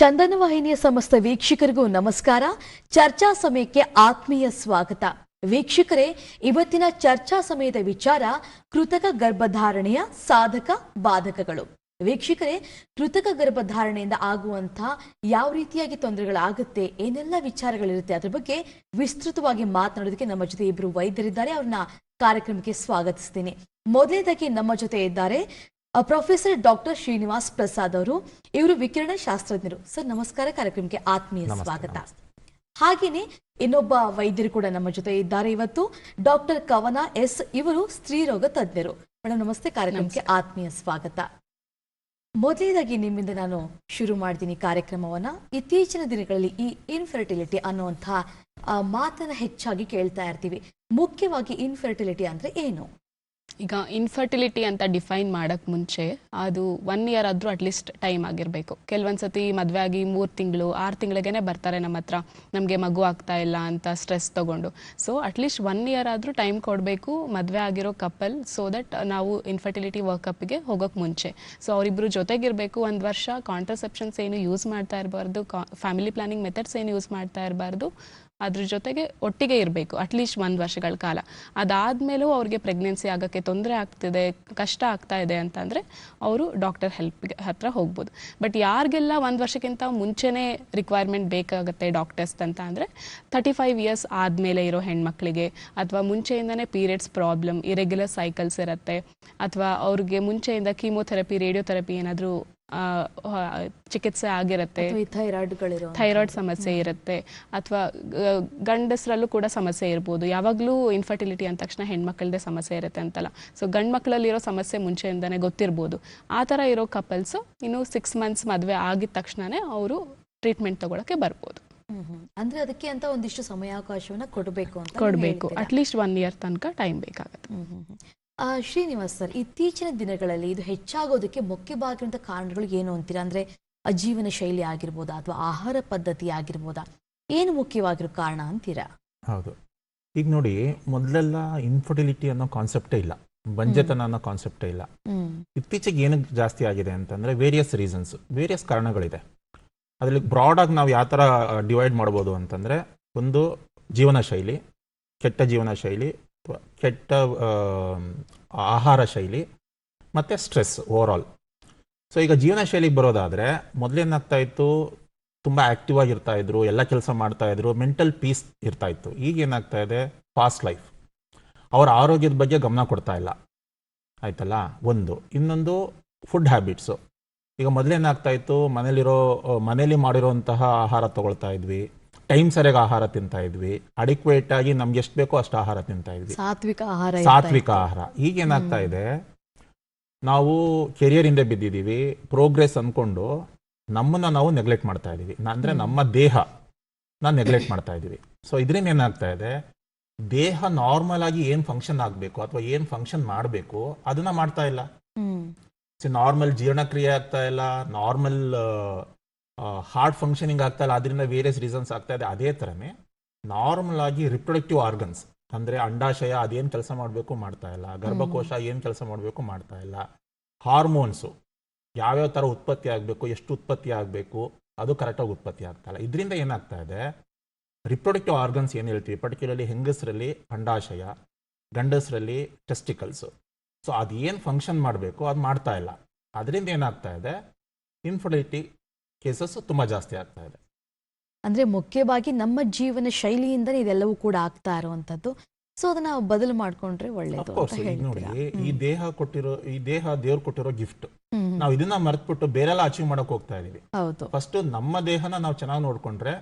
ಚಂದನ ವಾಹಿನಿಯ ಸಮಸ್ತ ವೀಕ್ಷಕರಿಗೂ ನಮಸ್ಕಾರ. ಚರ್ಚಾ ಸಮಯಕ್ಕೆ ಆತ್ಮೀಯ ಸ್ವಾಗತ. ವೀಕ್ಷಕರೇ, ಇವತ್ತಿನ ಚರ್ಚಾ ಸಮಯದ ವಿಚಾರ ಕೃತಕ ಗರ್ಭಧಾರಣೆಯ ಸಾಧಕ ಬಾಧಕಗಳು. ವೀಕ್ಷಕರೇ, ಕೃತಕ ಗರ್ಭಧಾರಣೆಯಿಂದ ಆಗುವಂತಹ ಯಾವ ರೀತಿಯಾಗಿ ತೊಂದರೆಗಳಾಗುತ್ತೆ, ಏನೆಲ್ಲ ವಿಚಾರಗಳಿರುತ್ತೆ, ಅದ್ರ ಬಗ್ಗೆ ವಿಸ್ತೃತವಾಗಿ ಮಾತನಾಡೋದಕ್ಕೆ ನಮ್ಮ ಜೊತೆ ಇಬ್ಬರು ವೈದ್ಯರಿದ್ದಾರೆ. ಅವ್ರನ್ನ ಕಾರ್ಯಕ್ರಮಕ್ಕೆ ಸ್ವಾಗತಿಸ್ತೀನಿ. ಮೊದಲನೇದಾಗಿ ನಮ್ಮ ಜೊತೆ ಇದ್ದಾರೆ ಪ್ರೊಫೆಸರ್ ಡಾಕ್ಟರ್ ಶ್ರೀನಿವಾಸ್ ಪ್ರಸಾದ್ ಅವರು ಇವರು ವಿಕಿರಣ ಶಾಸ್ತ್ರಜ್ಞರು. ಸರ್ ನಮಸ್ಕಾರ ಕಾರ್ಯಕ್ರಮಕ್ಕೆ ಆತ್ಮೀಯ ಸ್ವಾಗತ. ಹಾಗೆಯೇ ಹಾಗೇನೆ ಇನ್ನೊಬ್ಬ ವೈದ್ಯರು ಕೂಡ ನಮ್ಮ ಜೊತೆ ಇದ್ದಾರೆ ಇವತ್ತು. ಡಾಕ್ಟರ್ ಕವನ ಎಸ್ ಇವರು ಸ್ತ್ರೀರೋಗ ತಜ್ಞರು. ಮೇಡಮ್ ನಮಸ್ತೆ ಕಾರ್ಯಕ್ರಮಕ್ಕೆ ಆತ್ಮೀಯ ಸ್ವಾಗತ. ಮೊದಲನೇದಾಗಿ ನಿಮ್ಮಿಂದ ನಾನು ಶುರು ಮಾಡ್ತೀನಿ ಕಾರ್ಯಕ್ರಮವನ್ನ. ಇತ್ತೀಚಿನ ದಿನಗಳಲ್ಲಿ ಈ ಇನ್ಫರ್ಟಿಲಿಟಿ ಅನ್ನುವಂತಹ ಮಾತನ್ನ ಹೆಚ್ಚಾಗಿ ಕೇಳ್ತಾ ಇರ್ತೀವಿ. ಮುಖ್ಯವಾಗಿ ಇನ್ಫರ್ಟಿಲಿಟಿ ಅಂದ್ರೆ ಏನು? ಈಗ ಇನ್ಫರ್ಟಿಲಿಟಿ ಅಂತ ಡಿಫೈನ್ ಮಾಡಕ್ ಮುಂಚೆ ಅದು ಒನ್ ಇಯರ್ ಆದ್ರೂ ಅಟ್ಲೀಸ್ಟ್ ಟೈಮ್ ಆಗಿರಬೇಕು. ಕೆಲವೊಂದು ಸತಿ ಮದುವೆ ಆಗಿ ಮೂರು ತಿಂಗಳು, ಆರು ತಿಂಗಳಿಗೆ ಬರ್ತಾರೆ ನಮ್ಮ ಹತ್ರ. ನಮಗೆ ಮಗು ಆಗ್ತಾ ಇಲ್ಲ ಅಂತ ಸ್ಟ್ರೆಸ್ ತಗೊಂಡು. So at least one year ಆದ್ರೂ ಟೈಮ್ ಕೊಡಬೇಕು ಮದುವೆ ಆಗಿರೋ ಕಪಲ್ ಸೊ ದಟ್ ನಾವು ಇನ್ಫರ್ಟಿಲಿಟಿ ವರ್ಕಪ್ಗೆ ಹೋಗೋಕೆ ಮುಂಚೆ. ಸೊ ಅವರಿಬ್ರು ಜೊತೆಗಿರಬೇಕು ಒಂದು ವರ್ಷ ಕಾಂಟ್ರಸೆಪ್ಷನ್ಸ್ ಏನು ಯೂಸ್ ಮಾಡ್ತಾ ಇರಬಾರ್ದು ಫ್ಯಾಮಿಲಿ ಪ್ಲಾನಿಂಗ್ ಮೆಥಡ್ಸ್ ಏನು ಯೂಸ್ ಮಾಡ್ತಾ ಇರಬಾರ್ದು. ಅದ್ರ ಜೊತೆಗೆ ಒಟ್ಟಿಗೆ ಇರಬೇಕು ಅಟ್ಲೀಸ್ಟ್ ಒಂದು ವರ್ಷಗಳ ಕಾಲ. ಅದಾದಮೇಲೂ ಅವ್ರಿಗೆ ಪ್ರೆಗ್ನೆನ್ಸಿ ಆಗೋಕ್ಕೆ ತೊಂದರೆ ಆಗ್ತಿದೆ, ಕಷ್ಟ ಆಗ್ತಾ ಇದೆ ಅಂತಂದರೆ ಅವರು ಡಾಕ್ಟರ್ ಹೆಲ್ಪ್ ಹತ್ರ ಹೋಗ್ಬೋದು. ಬಟ್ ಯಾರಿಗೆಲ್ಲ ಒಂದು ವರ್ಷಕ್ಕಿಂತ ಮುಂಚೆನೇ ರಿಕ್ವೈರ್ಮೆಂಟ್ ಬೇಕಾಗುತ್ತೆ ಡಾಕ್ಟರ್ಸ್ ಅಂತ ಅಂದರೆ ತರ್ಟಿ ಫೈವ್ ಇಯರ್ಸ್ ಆದಮೇಲೆ ಇರೋ ಹೆಣ್ಮಕ್ಳಿಗೆ ಅಥವಾ ಮುಂಚೆಯಿಂದನೇ ಪೀರಿಯಡ್ಸ್ ಪ್ರಾಬ್ಲಮ್ ಇರೆಗ್ಯುಲರ್ ಸೈಕಲ್ಸ್ ಇರುತ್ತೆ, ಅಥವಾ ಅವ್ರಿಗೆ ಮುಂಚೆಯಿಂದ ಕೀಮೋಥೆರಪಿ ರೇಡಿಯೋಥೆರಪಿ ಏನಾದರೂ ಚಿಕಿತ್ಸೆ ಆಗಿರುತ್ತೆ. ಥೈರಾಯ್ಡ್ ಸಮಸ್ಯೆ ಇರುತ್ತೆ. ಅಥವಾ ಗಂಡಸರಲ್ಲೂ ಕೂಡ ಸಮಸ್ಯೆ ಇರ್ಬೋದು. ಯಾವಾಗಲೂ ಇನ್ಫರ್ಟಿಲಿಟಿ ಅಂದ ತಕ್ಷಣ ಹೆಣ್ಮಕ್ಳದೇ ಸಮಸ್ಯೆ ಇರುತ್ತೆ ಅಂತಲ್ಲ. ಸೊ ಗಂಡು ಮಕ್ಕಳಲ್ಲಿರೋ ಸಮಸ್ಯೆ ಮುಂಚೆಯಿಂದನೇ ಗೊತ್ತಿರ್ಬೋದು. ಆ ತರ ಇರೋ ಕಪಲ್ಸು ಇನ್ನು ಸಿಕ್ಸ್ ಮಂತ್ಸ್ ಮದುವೆ ಆಗಿದ ತಕ್ಷಣನೇ ಅವರು ಟ್ರೀಟ್ಮೆಂಟ್ ತಗೊಳಕ್ಕೆ ಬರ್ಬೋದು. ಅಂದ್ರೆ ಅದಕ್ಕೆ ಅಂತ ಒಂದಿಷ್ಟು ಸಮಯಾವಕಾಶವನ್ನ ಕೊಡಬೇಕು ಅಂತ ಕೊಡಬೇಕು. ಅಟ್ಲೀಸ್ಟ್ ಒನ್ ಇಯರ್ ತನಕ ಟೈಮ್ ಬೇಕಾಗುತ್ತೆ. ಶ್ರೀನಿವಾಸ್ ಸರ್ ಇತ್ತೀಚಿನ ದಿನಗಳಲ್ಲಿ ಇದು ಹೆಚ್ಚಾಗೋದಕ್ಕೆ ಮುಖ್ಯವಾಗಿರುವಂಥ ಕಾರಣಗಳು ಏನು ಅಂತೀರಾ? ಅಂದ್ರೆ ಜೀವನ ಶೈಲಿ ಆಗಿರ್ಬೋದಾ ಅಥವಾ ಆಹಾರ ಪದ್ಧತಿ ಆಗಿರ್ಬೋದಾ? ಏನು ಮುಖ್ಯವಾಗಿರೋ ಕಾರಣ ಅಂತೀರಾ? ಹೌದು. ಈಗ ನೋಡಿ ಮೊದಲೆಲ್ಲ ಇನ್ಫರ್ಟಿಲಿಟಿ ಅನ್ನೋ ಕಾನ್ಸೆಪ್ಟೇ ಇಲ್ಲ. ಬಂಜೆತನ ಅನ್ನೋ ಕಾನ್ಸೆಪ್ಟೇ ಇಲ್ಲ. ಇತ್ತೀಚೆಗೆ ಏನಕ್ಕೆ ಜಾಸ್ತಿ ಆಗಿದೆ ಅಂತಂದ್ರೆ ವೇರಿಯಸ್ ರೀಸನ್ಸ್ ವೇರಿಯಸ್ ಕಾರಣಗಳಿದೆ. ಅದರಲ್ಲಿ ಬ್ರಾಡಾಗಿ ನಾವು ಯಾವ ಥರ ಡಿವೈಡ್ ಮಾಡ್ಬೋದು ಅಂತಂದ್ರೆ ಒಂದು ಜೀವನ ಶೈಲಿ ಕೆಟ್ಟ ಜೀವನ ಶೈಲಿ ಕೆಟ್ಟ ಆಹಾರ ಶೈಲಿ ಮತ್ತು ಸ್ಟ್ರೆಸ್ ಓವರಾಲ್ ಸೊ ಈಗ ಜೀವನ ಶೈಲಿಗೆ ಬರೋದಾದರೆ ಮೊದಲೇನಾಗ್ತಾ ಇತ್ತು, ತುಂಬ ಆ್ಯಕ್ಟಿವ್ ಆಗಿರ್ತಾ ಇದ್ರು, ಎಲ್ಲ ಕೆಲಸ ಮಾಡ್ತಾ ಇದ್ರು ಮೆಂಟಲ್ ಪೀಸ್ ಇರ್ತಾ ಇತ್ತು. ಈಗ ಏನಾಗ್ತಾ ಇದೆ? ಫಾಸ್ಟ್ ಲೈಫ್ ಅವರ ಆರೋಗ್ಯದ ಬಗ್ಗೆ ಗಮನ ಕೊಡ್ತಾ ಇಲ್ಲ. ಆಯ್ತಲ್ಲ? ಒಂದು. ಇನ್ನೊಂದು ಫುಡ್ ಹ್ಯಾಬಿಟ್ಸು ಈಗ ಮೊದಲೇನಾಗ್ತಾ ಇತ್ತು? ಮನೇಲಿರೋ, ಮನೇಲಿ ಮಾಡಿರೋಂತಹ ಆಹಾರ ತಗೊಳ್ತಾ ಇದ್ವಿ. ಟೈಮ್ ಸರಿಯಾಗಿ ಆಹಾರ ತಿಂತಾ ಇದ್ವಿ. ಅಡಿಕ್ವೇಟ್ ಆಗಿ ನಮ್ಗೆ ಎಷ್ಟು ಬೇಕೋ ಅಷ್ಟು ಆಹಾರ ತಿಂತಾ ಇದ್ವಿ. ಸಾತ್ವಿಕ ಆಹಾರ ಸಾತ್ವಿಕ ಆಹಾರ. ಈಗ ಏನಾಗ್ತಾ ಇದೆ? ನಾವು ಕೆರಿಯರ್ ಹಿಂದೆ ಬಿದ್ದಿದ್ದೀವಿ. ಪ್ರೋಗ್ರೆಸ್ ಅನ್ಕೊಂಡು ನಮ್ಮನ್ನ ನಾವು ನೆಗ್ಲೆಕ್ಟ್ ಮಾಡ್ತಾ ಇದೀವಿ ಅಂದ್ರೆ ನಮ್ಮ ದೇಹ ನಾ ನೆಗ್ಲೆಕ್ಟ್ ಮಾಡ್ತಾ ಇದೀವಿ ಸೊ ಇದರಿಂದ ಏನಾಗ್ತಾ ಇದೆ? ದೇಹ ನಾರ್ಮಲ್ ಆಗಿ ಏನ್ ಫಂಕ್ಷನ್ ಆಗಬೇಕು ಅಥವಾ ಏನು ಫಂಕ್ಷನ್ ಮಾಡಬೇಕು ಅದನ್ನ ಮಾಡ್ತಾ ಇಲ್ಲ. ನಾರ್ಮಲ್ ಜೀರ್ಣಕ್ರಿಯೆ ಆಗ್ತಾ ಇಲ್ಲ. ನಾರ್ಮಲ್ ಹಾರ್ಟ್ ಫಂಕ್ಷನಿಂಗ್ ಆಗ್ತಾ ಇಲ್ಲ ಅದರಿಂದ ವೇರಿಯಸ್ ರೀಸನ್ಸ್ ಆಗ್ತಾ ಇದೆ. ಅದೇ ಥರನೇ ನಾರ್ಮಲ್ ಆಗಿ ರಿಪ್ರೊಡಕ್ಟಿವ್ ಆರ್ಗನ್ಸ್ ಅಂದರೆ ಅಂಡಾಶಯ ಅದೇನು ಕೆಲಸ ಮಾಡಬೇಕು ಮಾಡ್ತಾ ಇಲ್ಲ. ಗರ್ಭಕೋಶ ಏನು ಕೆಲಸ ಮಾಡಬೇಕು ಮಾಡ್ತಾ ಇಲ್ಲ. ಹಾರ್ಮೋನ್ಸು ಯಾವ್ಯಾವ ಥರ ಉತ್ಪತ್ತಿ ಆಗಬೇಕು ಎಷ್ಟು ಉತ್ಪತ್ತಿ ಆಗಬೇಕು ಅದು ಕರೆಕ್ಟಾಗಿ ಉತ್ಪತ್ತಿ ಆಗ್ತಾ ಇಲ್ಲ. ಇದರಿಂದ ಏನಾಗ್ತಾ ಇದೆ ರಿಪ್ರೊಡಕ್ಟಿವ್ ಆರ್ಗನ್ಸ್ ಏನು ಹೇಳ್ತೀವಿ? ಪರ್ಟಿಕ್ಯುಲರ್ಲಿ ಹೆಂಗಸರಲ್ಲಿ ಅಂಡಾಶಯ ಗಂಡಸರಲ್ಲಿ ಟೆಸ್ಟಿಕಲ್ಸು ಸೊ ಅದು ಏನು ಫಂಕ್ಷನ್ ಮಾಡಬೇಕು ಅದು ಮಾಡ್ತಾ ಇಲ್ಲ. ಅದರಿಂದ ಏನಾಗ್ತಾ ಇದೆ ಇನ್ಫರ್ಟಿಲಿಟಿ ಕೇಸಸ್ ತುಂಬಾ ಜಾಸ್ತಿ ಆಗ್ತಾ ಇದೆ. ಅಂದ್ರೆ ಮುಖ್ಯವಾಗಿ ನಮ್ಮ ಜೀವನ ಶೈಲಿಯಿಂದನೇ ಇದೆಲ್ಲವೂ ಕೂಡ ಆಗ್ತಾ ಇರುವಂತದ್ದು ಸೊ ಅದನ್ನ ಬದಲು ಮಾಡ್ಕೊಂಡ್ರೆ ಒಳ್ಳೇದು ನೋಡಿ ಈ ದೇಹ ಕೊಟ್ಟಿರೋ ಈ ದೇಹ ದೇವ್ರು ಕೊಟ್ಟಿರೋ ಗಿಫ್ಟ್. ನಾವು ಇದನ್ನ ಮರೆತ್ಬಿಟ್ಟು ಬೇರೆಲ್ಲ ಅಚೀವ್ ಮಾಡಕ್ ಹೋಗ್ತಾ ಇದೀವಿ. ಹೌದು. ಫಸ್ಟ್ ನಮ್ಮ ದೇಹನ ನಾವು ಚೆನ್ನಾಗಿ ನೋಡ್ಕೊಂಡ್ರೆ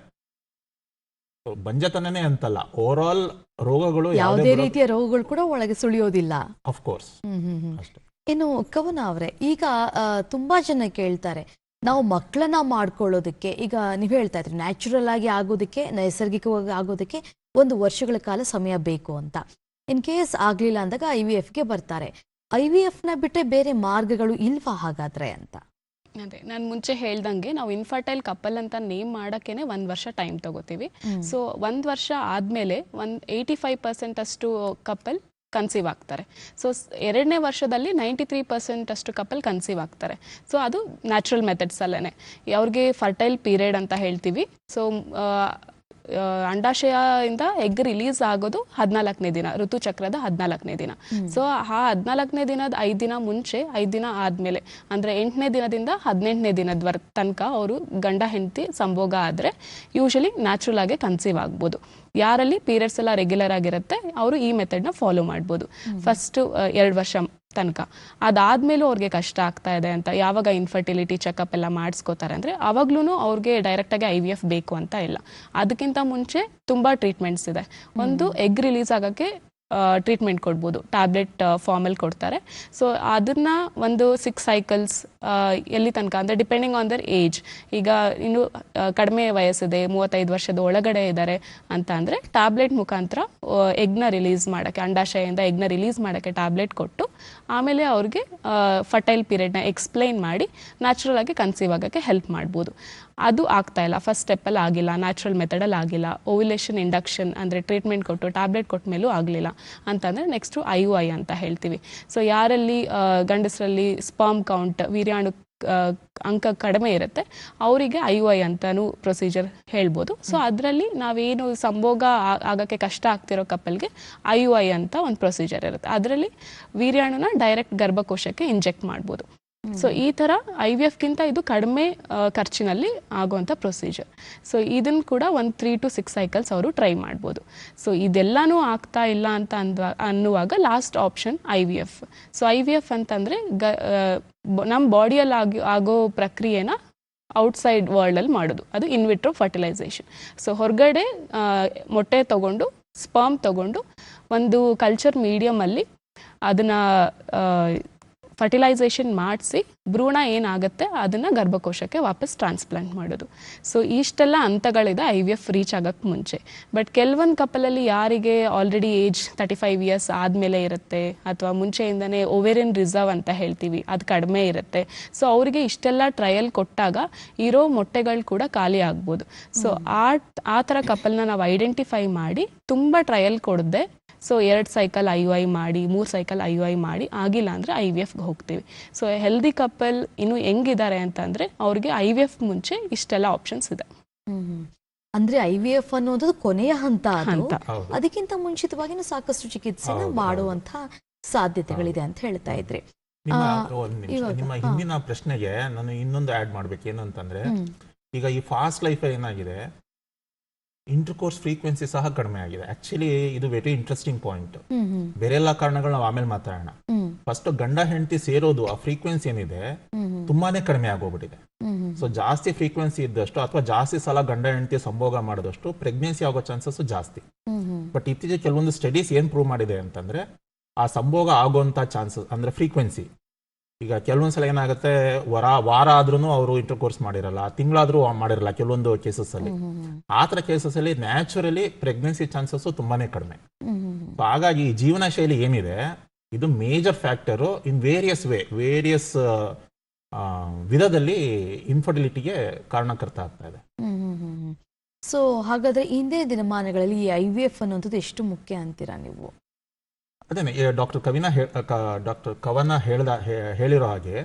ಬಂಜತನನೇ ಅಂತಲ್ಲ ಓವರ್ ಆಲ್ ರೋಗಗಳು ಯಾವುದೇ ರೀತಿಯ ರೋಗಗಳು ಕೂಡ ಒಳಗೆ ಸುಳಿಯೋದಿಲ್ಲ. ಅಫ್ಕೋರ್ಸ್ ಇನ್ನು ಕವನ ಅವರೇ ಈಗ ತುಂಬಾ ಜನ ಕೇಳ್ತಾರೆ ನಾವು ಮಕ್ಕಳನ್ನ ಮಾಡ್ಕೊಳ್ಳೋದಕ್ಕೆ ಈಗ ನೀವು ಹೇಳ್ತಾ ಇದ್ರಿ ನ್ಯಾಚುರಲ್ ಆಗಿ ಆಗೋದಕ್ಕೆ ನೈಸರ್ಗಿಕವಾಗಿ ಆಗೋದಕ್ಕೆ ಒಂದು ವರ್ಷಗಳ ಕಾಲ ಸಮಯ ಬೇಕು ಅಂತ. ಇನ್ ಕೇಸ್ ಆಗ್ಲಿಲ್ಲ ಅಂದಾಗ ಐ ವಿ ಎಫ್ಗೆ ಬರ್ತಾರೆ. ಐ ವಿ ಎಫ್ನ ಬಿಟ್ಟರೆ ಬೇರೆ ಮಾರ್ಗಗಳು ಇಲ್ವಾ ಹಾಗಾದ್ರೆ ಅಂತ? ಅದೇ ನಾನು ಮುಂಚೆ ಹೇಳ್ದಂಗೆ ನಾವು ಇನ್ಫರ್ಟೈಲ್ ಕಪಲ್ ಅಂತ ನೇಮ್ ಮಾಡೋಕ್ಕೇನೆ ಒಂದು ವರ್ಷ ಟೈಮ್ ತಗೋತೀವಿ. ಸೊ ಒಂದು ವರ್ಷ ಆದಮೇಲೆ ಒಂದು ಏಯ್ಟಿ ಫೈವ್ ಪರ್ಸೆಂಟ್ ಅಷ್ಟು ಕಪಲ್ ಕನ್ಸೀವ್ ಆಗ್ತಾರೆ. ಸೊ ಎರಡನೇ ವರ್ಷದಲ್ಲಿ ನೈಂಟಿ ತ್ರೀ ಪರ್ಸೆಂಟ್ ಅಷ್ಟು ಕಪಲ್ ಕನ್ಸೀವ್ ಆಗ್ತಾರೆ. ಸೊ ಅದು ನ್ಯಾಚುರಲ್ ಮೆಥಡ್ಸ್ ಅಲ್ಲೇ ಅವ್ರಿಗೆ ಫರ್ಟೈಲ್ ಪೀರಿಯಡ್ ಅಂತ ಹೇಳ್ತೀವಿ. ಸೊ ಅಂಡಾಶಯದಿಂದ ಎಗ್ ರಿಲೀಸ್ ಆಗೋದು ಹದಿನಾಲ್ಕನೇ ದಿನ ಋತುಚಕ್ರದ ಹದಿನಾಲ್ಕನೇ ದಿನ. ಸೊ ಆ ಹದಿನಾಲ್ಕನೇ ದಿನದ ಐದು ದಿನ ಮುಂಚೆ ಐದು ದಿನ ಆದಮೇಲೆ ಅಂದರೆ ಎಂಟನೇ ದಿನದಿಂದ ಹದಿನೆಂಟನೇ ದಿನದವರ ತನಕ ಅವರು ಗಂಡ ಹೆಂಡತಿ ಸಂಭೋಗ ಆದರೆ ಯೂಶಲಿ ನ್ಯಾಚುರಲ್ ಆಗಿ ಕನ್ಸೀವ್ ಆಗ್ಬೋದು. ಯಾರಲ್ಲಿ ಪೀರಿಯಡ್ಸ್ ಎಲ್ಲ ರೆಗ್ಯುಲರ್ ಆಗಿರುತ್ತೆ, ಅವರು ಈ ಮೆಥಡ್ನ ಫಾಲೋ ಮಾಡ್ಬೋದು. ಫಸ್ಟು ಎರಡು ವರ್ಷ ತನಕ. ಅದಾದ್ಮೇಲೂ ಅವ್ರಿಗೆ ಕಷ್ಟ ಆಗ್ತಾ ಇದೆ ಅಂತ, ಯಾವಾಗ ಇನ್ಫರ್ಟಿಲಿಟಿ ಚೆಕಪ್ ಎಲ್ಲ ಮಾಡಿಸ್ಕೋತಾರೆ ಅಂದರೆ ಅವಾಗ್ಲೂ ಅವ್ರಿಗೆ ಡೈರೆಕ್ಟಾಗಿ ಐ ವಿ ಎಫ್ ಬೇಕು ಅಂತ ಇಲ್ಲ. ಅದಕ್ಕಿಂತ ಮುಂಚೆ ತುಂಬ ಟ್ರೀಟ್ಮೆಂಟ್ಸ್ ಇದೆ. ಒಂದು ಎಗ್ ರಿಲೀಸ್ ಆಗೋಕ್ಕೆ ಟ್ರೀಟ್ಮೆಂಟ್ ಕೊಡ್ಬೋದು. ಟ್ಯಾಬ್ಲೆಟ್ ಫಾರ್ಮಲ್ಲಿ ಕೊಡ್ತಾರೆ. ಸೊ ಅದನ್ನ ಒಂದು ಸಿಕ್ಸ್ ಸೈಕಲ್ಸ್ ಎಲ್ಲಿ ತನಕ? ಅಂದರೆ ಡಿಪೆಂಡಿಂಗ್ ಆನ್ ದರ್ ಏಜ್ ಈಗ ಇನ್ನು ಕಡಿಮೆ ವಯಸ್ಸಿದೆ, ಮೂವತ್ತೈದು ವರ್ಷದ ಒಳಗಡೆ ಇದ್ದಾರೆ ಅಂತ ಅಂದರೆ ಟ್ಯಾಬ್ಲೆಟ್ ಮುಖಾಂತರ ಎಗ್ನ ರಿಲೀಸ್ ಮಾಡೋಕ್ಕೆ, ಅಂಡಾಶಯದಿಂದ ಎಗ್ನ ರಿಲೀಸ್ ಮಾಡೋಕ್ಕೆ ಟ್ಯಾಬ್ಲೆಟ್ ಕೊಟ್ಟು, ಆಮೇಲೆ ಅವ್ರಿಗೆ ಫರ್ಟೈಲ್ ಪೀರಿಯಡ್ನ ಎಕ್ಸ್ಪ್ಲೈನ್ ಮಾಡಿ ನ್ಯಾಚುರಲ್ ಆಗಿ ಕನ್ಸೀವ್ ಆಗೋಕ್ಕೆ ಹೆಲ್ಪ್ ಮಾಡ್ಬೋದು. ಅದು ಆಗ್ತಾ ಇಲ್ಲ. ಫಸ್ಟ್ ಸ್ಟೆಪ್ಪಲ್ಲಿ ಆಗಿಲ್ಲ ನ್ಯಾಚುರಲ್ ಮೆಥಡಲ್ಲಿ ಆಗಿಲ್ಲ. ಓವ್ಯುಲೇಷನ್ ಇಂಡಕ್ಷನ್ ಅಂದರೆ ಟ್ರೀಟ್ಮೆಂಟ್ ಕೊಟ್ಟು ಟ್ಯಾಬ್ಲೆಟ್ ಕೊಟ್ಟ ಮೇಲೂ ಆಗಲಿಲ್ಲ. ಅಂತಂದರೆ ನೆಕ್ಸ್ಟು ಐ ಯು ಐ ಅಂತ ಹೇಳ್ತೀವಿ. ಸೊ ಯಾರಲ್ಲಿ ಗಂಡಸರಲ್ಲಿ ಸ್ಪರ್ಮ್ ಕೌಂಟ್ ವೀರ್ಯಾಣು ಅಂಕ ಕಡಿಮೆ ಇರುತ್ತೆ, ಅವರಿಗೆ ಐ ಯು ಐ ಅಂತಲೂ ಪ್ರೊಸೀಜರ್ ಹೇಳ್ಬೋದು. ಸೊ ಅದರಲ್ಲಿ ನಾವೇನು ಸಂಭೋಗ ಆಗಕ್ಕೆ ಕಷ್ಟ ಆಗ್ತಿರೋ ಕಪ್ಪಲ್ಗೆ ಐ ಯು ಐ ಅಂತ ಒಂದು ಪ್ರೊಸೀಜರ್ ಇರುತ್ತೆ. ಅದರಲ್ಲಿ ವೀರ್ಯಾಣುನ ಡೈರೆಕ್ಟ್ ಗರ್ಭಕೋಶಕ್ಕೆ ಇಂಜೆಕ್ಟ್ ಮಾಡ್ಬೋದು. ಸೊ ಈ ಥರ ಐ ವಿ ಎಫ್ಗಿಂತ ಇದು ಕಡಿಮೆ ಖರ್ಚಿನಲ್ಲಿ ಆಗುವಂಥ ಪ್ರೊಸೀಜರ್ ಸೊ ಇದನ್ನು ಕೂಡ ಒಂದು ತ್ರೀ ಟು ಸಿಕ್ಸ್ ಸೈಕಲ್ಸ್ ಅವರು ಟ್ರೈ ಮಾಡ್ಬೋದು. ಸೊ ಇದೆಲ್ಲನೂ ಆಗ್ತಾ ಇಲ್ಲ ಅಂತ ಅಂದ ಅನ್ನುವಾಗ last option I V F so I V F ಅಂತಂದರೆ ಗ ನಮ್ಮ ಬಾಡಿಯಲ್ಲಿ ಆಗಿ, ಆಗೋ ಪ್ರಕ್ರಿಯೆನ ಔಟ್ಸೈಡ್ ವರ್ಲ್ಡಲ್ಲಿ ಮಾಡೋದು. ಅದು ಇನ್ವಿಟ್ರೋ ಫರ್ಟಿಲೈಸೇಷನ್ ಸೊ ಹೊರಗಡೆ ಮೊಟ್ಟೆ ತಗೊಂಡು ಸ್ಪರ್ಮ್ ತಗೊಂಡು, ಒಂದು ಕಲ್ಚರ್ ಮೀಡಿಯಮಲ್ಲಿ ಅದನ್ನು ಫರ್ಟಿಲೈಸೇಷನ್ ಮಾಡಿಸಿ ಭ್ರೂಣ ಏನಾಗುತ್ತೆ ಅದನ್ನು ಗರ್ಭಕೋಶಕ್ಕೆ ವಾಪಸ್ ಟ್ರಾನ್ಸ್ಪ್ಲಾಂಟ್ ಮಾಡೋದು. ಸೊ ಇಷ್ಟೆಲ್ಲ ಹಂತಗಳಿದೆ ಐ ವಿ ಎಫ್ ರೀಚ್ ಆಗೋಕ್ಕೆ ಮುಂಚೆ. ಬಟ್ ಕೆಲವೊಂದು ಕಪಲಲ್ಲಿ ಯಾರಿಗೆ already age thirty five years ಆದಮೇಲೆ ಇರುತ್ತೆ ಅಥವಾ ಮುಂಚೆಯಿಂದನೇ ಓವೇರಿಯನ್ ರಿಸರ್ವ್ ಅಂತ ಹೇಳ್ತೀವಿ, ಅದು ಕಡಿಮೆ ಇರುತ್ತೆ. ಸೊ ಅವರಿಗೆ ಇಷ್ಟೆಲ್ಲ ಟ್ರಯಲ್ ಕೊಟ್ಟಾಗ ಇರೋ ಮೊಟ್ಟೆಗಳು ಕೂಡ ಖಾಲಿ ಆಗ್ಬೋದು. ಸೊ ಆ ಆ ಥರ ಕಪಲ್ನ ನಾವು ಐಡೆಂಟಿಫೈ ಮಾಡಿ ತುಂಬ ಟ್ರಯಲ್ ಕೊಡದೆ ಸೊ ಎರಡು ಸೈಕಲ್ ಐ ಯು ಐ ಮಾಡಿ ಮೂರು ಸೈಕಲ್ ಐ ಯು ಐ ಮಾಡಿ ಆಗಿಲ್ಲ ಅಂದರೆ ಐ ವಿ ಎಫ್ಗೆ ಹೋಗ್ತೀವಿ. ಸೊ ಹೆಲ್ದಿ ಕಪಲ್ ಇನ್ನು ಹೆಂಗಿದ್ದಾರೆ ಅಂತಂದರೆ ಅವ್ರಿಗೆ ಐ ವಿ ಎಫ್ ಮುಂಚೆ ಇಷ್ಟೆಲ್ಲ ಆಪ್ಷನ್ಸ್ ಇದೆ. ಅಂದ್ರೆ ಐ ವಿ ಎಫ್ ಅನ್ನೋದು ಕೊನೆಯ ಹಂತ ಅದು. ಹಂತ. ಅದಕ್ಕಿಂತ ಮುಂಚಿತವಾಗಿನೂ ಸಾಕಷ್ಟು ಚಿಕಿತ್ಸೆನ ಮಾಡುವಂತ ಸಾಧ್ಯತೆಗಳಿದೆ ಅಂತ ಹೇಳ್ತಾ ಇದ್ರಿ. ನಿಮ್ಮ ಆ, ನಿಮಿಷ ನಿಮ್ಮ ಹಿಂದಿನ ಪ್ರಶ್ನೆಗೆ ನಾನು ಇನ್ನೊಂದು ಆಡ್ ಮಾಡ್ಬೇಕು. ಏನು ಅಂತಂದ್ರೆ ಈಗ ಈ ಫಾಸ್ಟ್ ಲೈಫ್ ಏನಾಗಿದೆ? ಇಂಟರ್ಕೋರ್ಸ್ ಫ್ರೀಕ್ವೆನ್ಸಿ ಸಹ ಕಡಿಮೆ ಆಗಿದೆ. ಆಕ್ಚುಲಿ ಇದು ವೆರಿ ಇಂಟ್ರೆಸ್ಟಿಂಗ್ ಪಾಯಿಂಟ್ ಬೇರೆ ಎಲ್ಲ ಕಾರಣಗಳು ನಾವು ಆಮೇಲೆ ಮಾತಾಡೋಣ. ಫಸ್ಟ್ ಗಂಡ ಹೆಂಡತಿ ಸೇರೋದು ಆ ಫ್ರೀಕ್ವೆನ್ಸಿ ಏನಿದೆ ತುಂಬಾನೇ ಕಡಿಮೆ ಆಗೋಗ್ಬಿಟ್ಟಿದೆ. ಸೊ ಜಾಸ್ತಿ ಫ್ರೀಕ್ವೆನ್ಸಿ ಇದ್ದಷ್ಟು ಅಥವಾ ಜಾಸ್ತಿ ಸಲ ಗಂಡ ಹೆಂಡತಿ ಸಂಭೋಗ ಮಾಡಿದಷ್ಟು ಪ್ರೆಗ್ನೆನ್ಸಿ ಆಗೋ ಚಾನ್ಸಸ್ ಜಾಸ್ತಿ. ಬಟ್ ಇತ್ತೀಚೆಗೆ ಕೆಲವೊಂದು ಸ್ಟಡೀಸ್ ಏನ್ ಪ್ರೂವ್ ಮಾಡಿದೆ ಅಂತಂದ್ರೆ ಆ ಸಂಭೋಗ ಆಗುವಂತ ಚಾನ್ಸಸ್ ಅಂದ್ರೆ ಫ್ರೀಕ್ವೆನ್ಸಿ ಈಗ ಕೆಲವೊಂದ್ಸಲ ಏನಾಗುತ್ತೆ ವರ ವಾರ ಆದ್ರೂ ಅವರು ಇಂಟರ್ಕೋರ್ಸ್ ಮಾಡಿರಲ್ಲ ತಿಂಗಳಾದ್ರೂ ಮಾಡಿರಲ್ಲ ಕೆಲವೊಂದು ಕೇಸಸ್ ಅಲ್ಲಿ. ಆ ಥರ ಕೇಸಸ್ ಅಲ್ಲಿ ನ್ಯಾಚುರಲಿ ಪ್ರೆಗ್ನೆನ್ಸಿ ಚಾನ್ಸಸ್ ತುಂಬಾನೇ ಕಡಿಮೆ. ಹಾಗಾಗಿ ಜೀವನ ಶೈಲಿ ಏನಿದೆ ಇದು major factor in various way various ವಿಧದಲ್ಲಿ ಇನ್ಫರ್ಟಿಲಿಟಿಗೆ ಕಾರಣಕರ್ತ ಆಗ್ತಾ ಇದೆ. ಸೊ ಹಾಗಾದ್ರೆ ಇಂದಿನ ದಿನಮಾನಗಳಲ್ಲಿ ಈ ಐ ವಿ ಎಫ್ ಅನ್ನುವಂಥದ್ದು ಎಷ್ಟು ಮುಖ್ಯ ಅಂತೀರಾ ನೀವು? ಅದೇನೆ ಡಾಕ್ಟರ್ ಕವಿನ ಡಾಕ್ಟರ್ ಕವನ ಹೇಳ್ದ ಹೇಳಿರೋ ಹಾಗೆ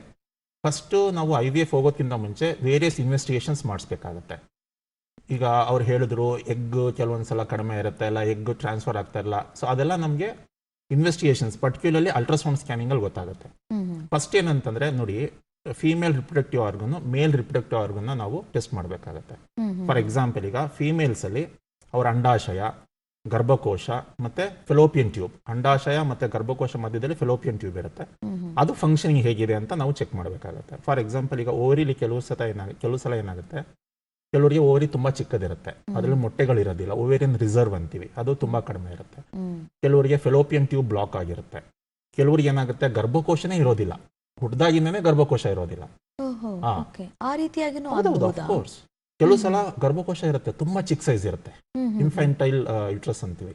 ಫಸ್ಟು ನಾವು ಐ ವಿ ಎಫ್ ಹೋಗೋಕ್ಕಿಂತ ಮುಂಚೆ ವೇರಿಯಸ್ ಇನ್ವೆಸ್ಟಿಗೇಷನ್ಸ್ ಮಾಡಿಸ್ಬೇಕಾಗತ್ತೆ. ಈಗ ಅವ್ರು ಹೇಳಿದ್ರು ಎಗ್ ಕೆಲವೊಂದ್ಸಲ ಕಡಿಮೆ ಇರುತ್ತೆ ಇಲ್ಲ ಎಗ್ ಟ್ರಾನ್ಸ್ಫರ್ ಆಗ್ತಾ ಇಲ್ಲ ಸೊ ಅದೆಲ್ಲ ನಮಗೆ ಇನ್ವೆಸ್ಟಿಗೇಷನ್ಸ್ ಪರ್ಟಿಕ್ಯುಲರ್ಲಿ ಅಲ್ಟ್ರಾಸೌಂಡ್ ಸ್ಕ್ಯಾನಿಂಗಲ್ಲಿ ಗೊತ್ತಾಗುತ್ತೆ. ಫಸ್ಟ್ ಏನಂತಂದ್ರೆ ನೋಡಿ female reproductive organ male reproductive organ ನಾವು ಟೆಸ್ಟ್ ಮಾಡಬೇಕಾಗತ್ತೆ. ಫಾರ್ ಎಕ್ಸಾಂಪಲ್ ಈಗ ಫೀಮೇಲ್ಸ್ ಅಲ್ಲಿ ಅವರ ಅಂಡಾಶಯ ಗರ್ಭಕೋಶ ಮತ್ತೆ ಫೆಲೋಪಿಯನ್ ಟ್ಯೂಬ್ ಅಂಡಾಶಯ ಮತ್ತೆ ಗರ್ಭಕೋಶ ಮಧ್ಯದಲ್ಲಿ ಫೆಲೋಪಿಯನ್ ಟ್ಯೂಬ್ ಇರುತ್ತೆ. ಅದು ಫಂಕ್ಷನಿಂಗ್ ಹೇಗಿದೆ ಅಂತ ನಾವು ಚೆಕ್ ಮಾಡಬೇಕಾಗುತ್ತೆ. ಫಾರ್ ಎಕ್ಸಾಂಪಲ್ ಈಗ ಓವರಿಲಿ ಕೆಲವು ಸತ ಏನಾಗುತ್ತೆ ಕೆಲವು ಸಲ ಏನಾಗುತ್ತೆ? ಕೆಲವರಿಗೆ ಓವರಿ ತುಂಬಾ ಚಿಕ್ಕದಿರುತ್ತೆ. ಅದರಲ್ಲಿ ಮೊಟ್ಟೆಗಳಿರೋದಿಲ್ಲ ಓವೇರಿಯನ್ ರಿಸರ್ವ್ ಅಂತೀವಿ. ಅದು ತುಂಬಾ ಕಡಿಮೆ ಇರುತ್ತೆ. ಕೆಲವರಿಗೆ ಫೆಲೋಪಿಯನ್ ಟ್ಯೂಬ್ ಬ್ಲಾಕ್ ಆಗಿರುತ್ತೆ. ಕೆಲವರಿಗೆ ಏನಾಗುತ್ತೆ? ಗರ್ಭಕೋಶನೇ ಇರೋದಿಲ್ಲ. ಹುಡ್ದಾಗಿಂದನೇ ಗರ್ಭಕೋಶ ಇರೋದಿಲ್ಲ. ಆ ರೀತಿಯಾಗಿ ಕೆಲವು ಸಲ ಗರ್ಭಕೋಶ ಇರುತ್ತೆ ತುಂಬಾ ಚಿಕ್ಕ ಸೈಜ್ ಇರುತ್ತೆ. ಇನ್ಫೆಂಟೈಲ್ ಯುಟ್ರಸ್ ಅಂತೀವಿ.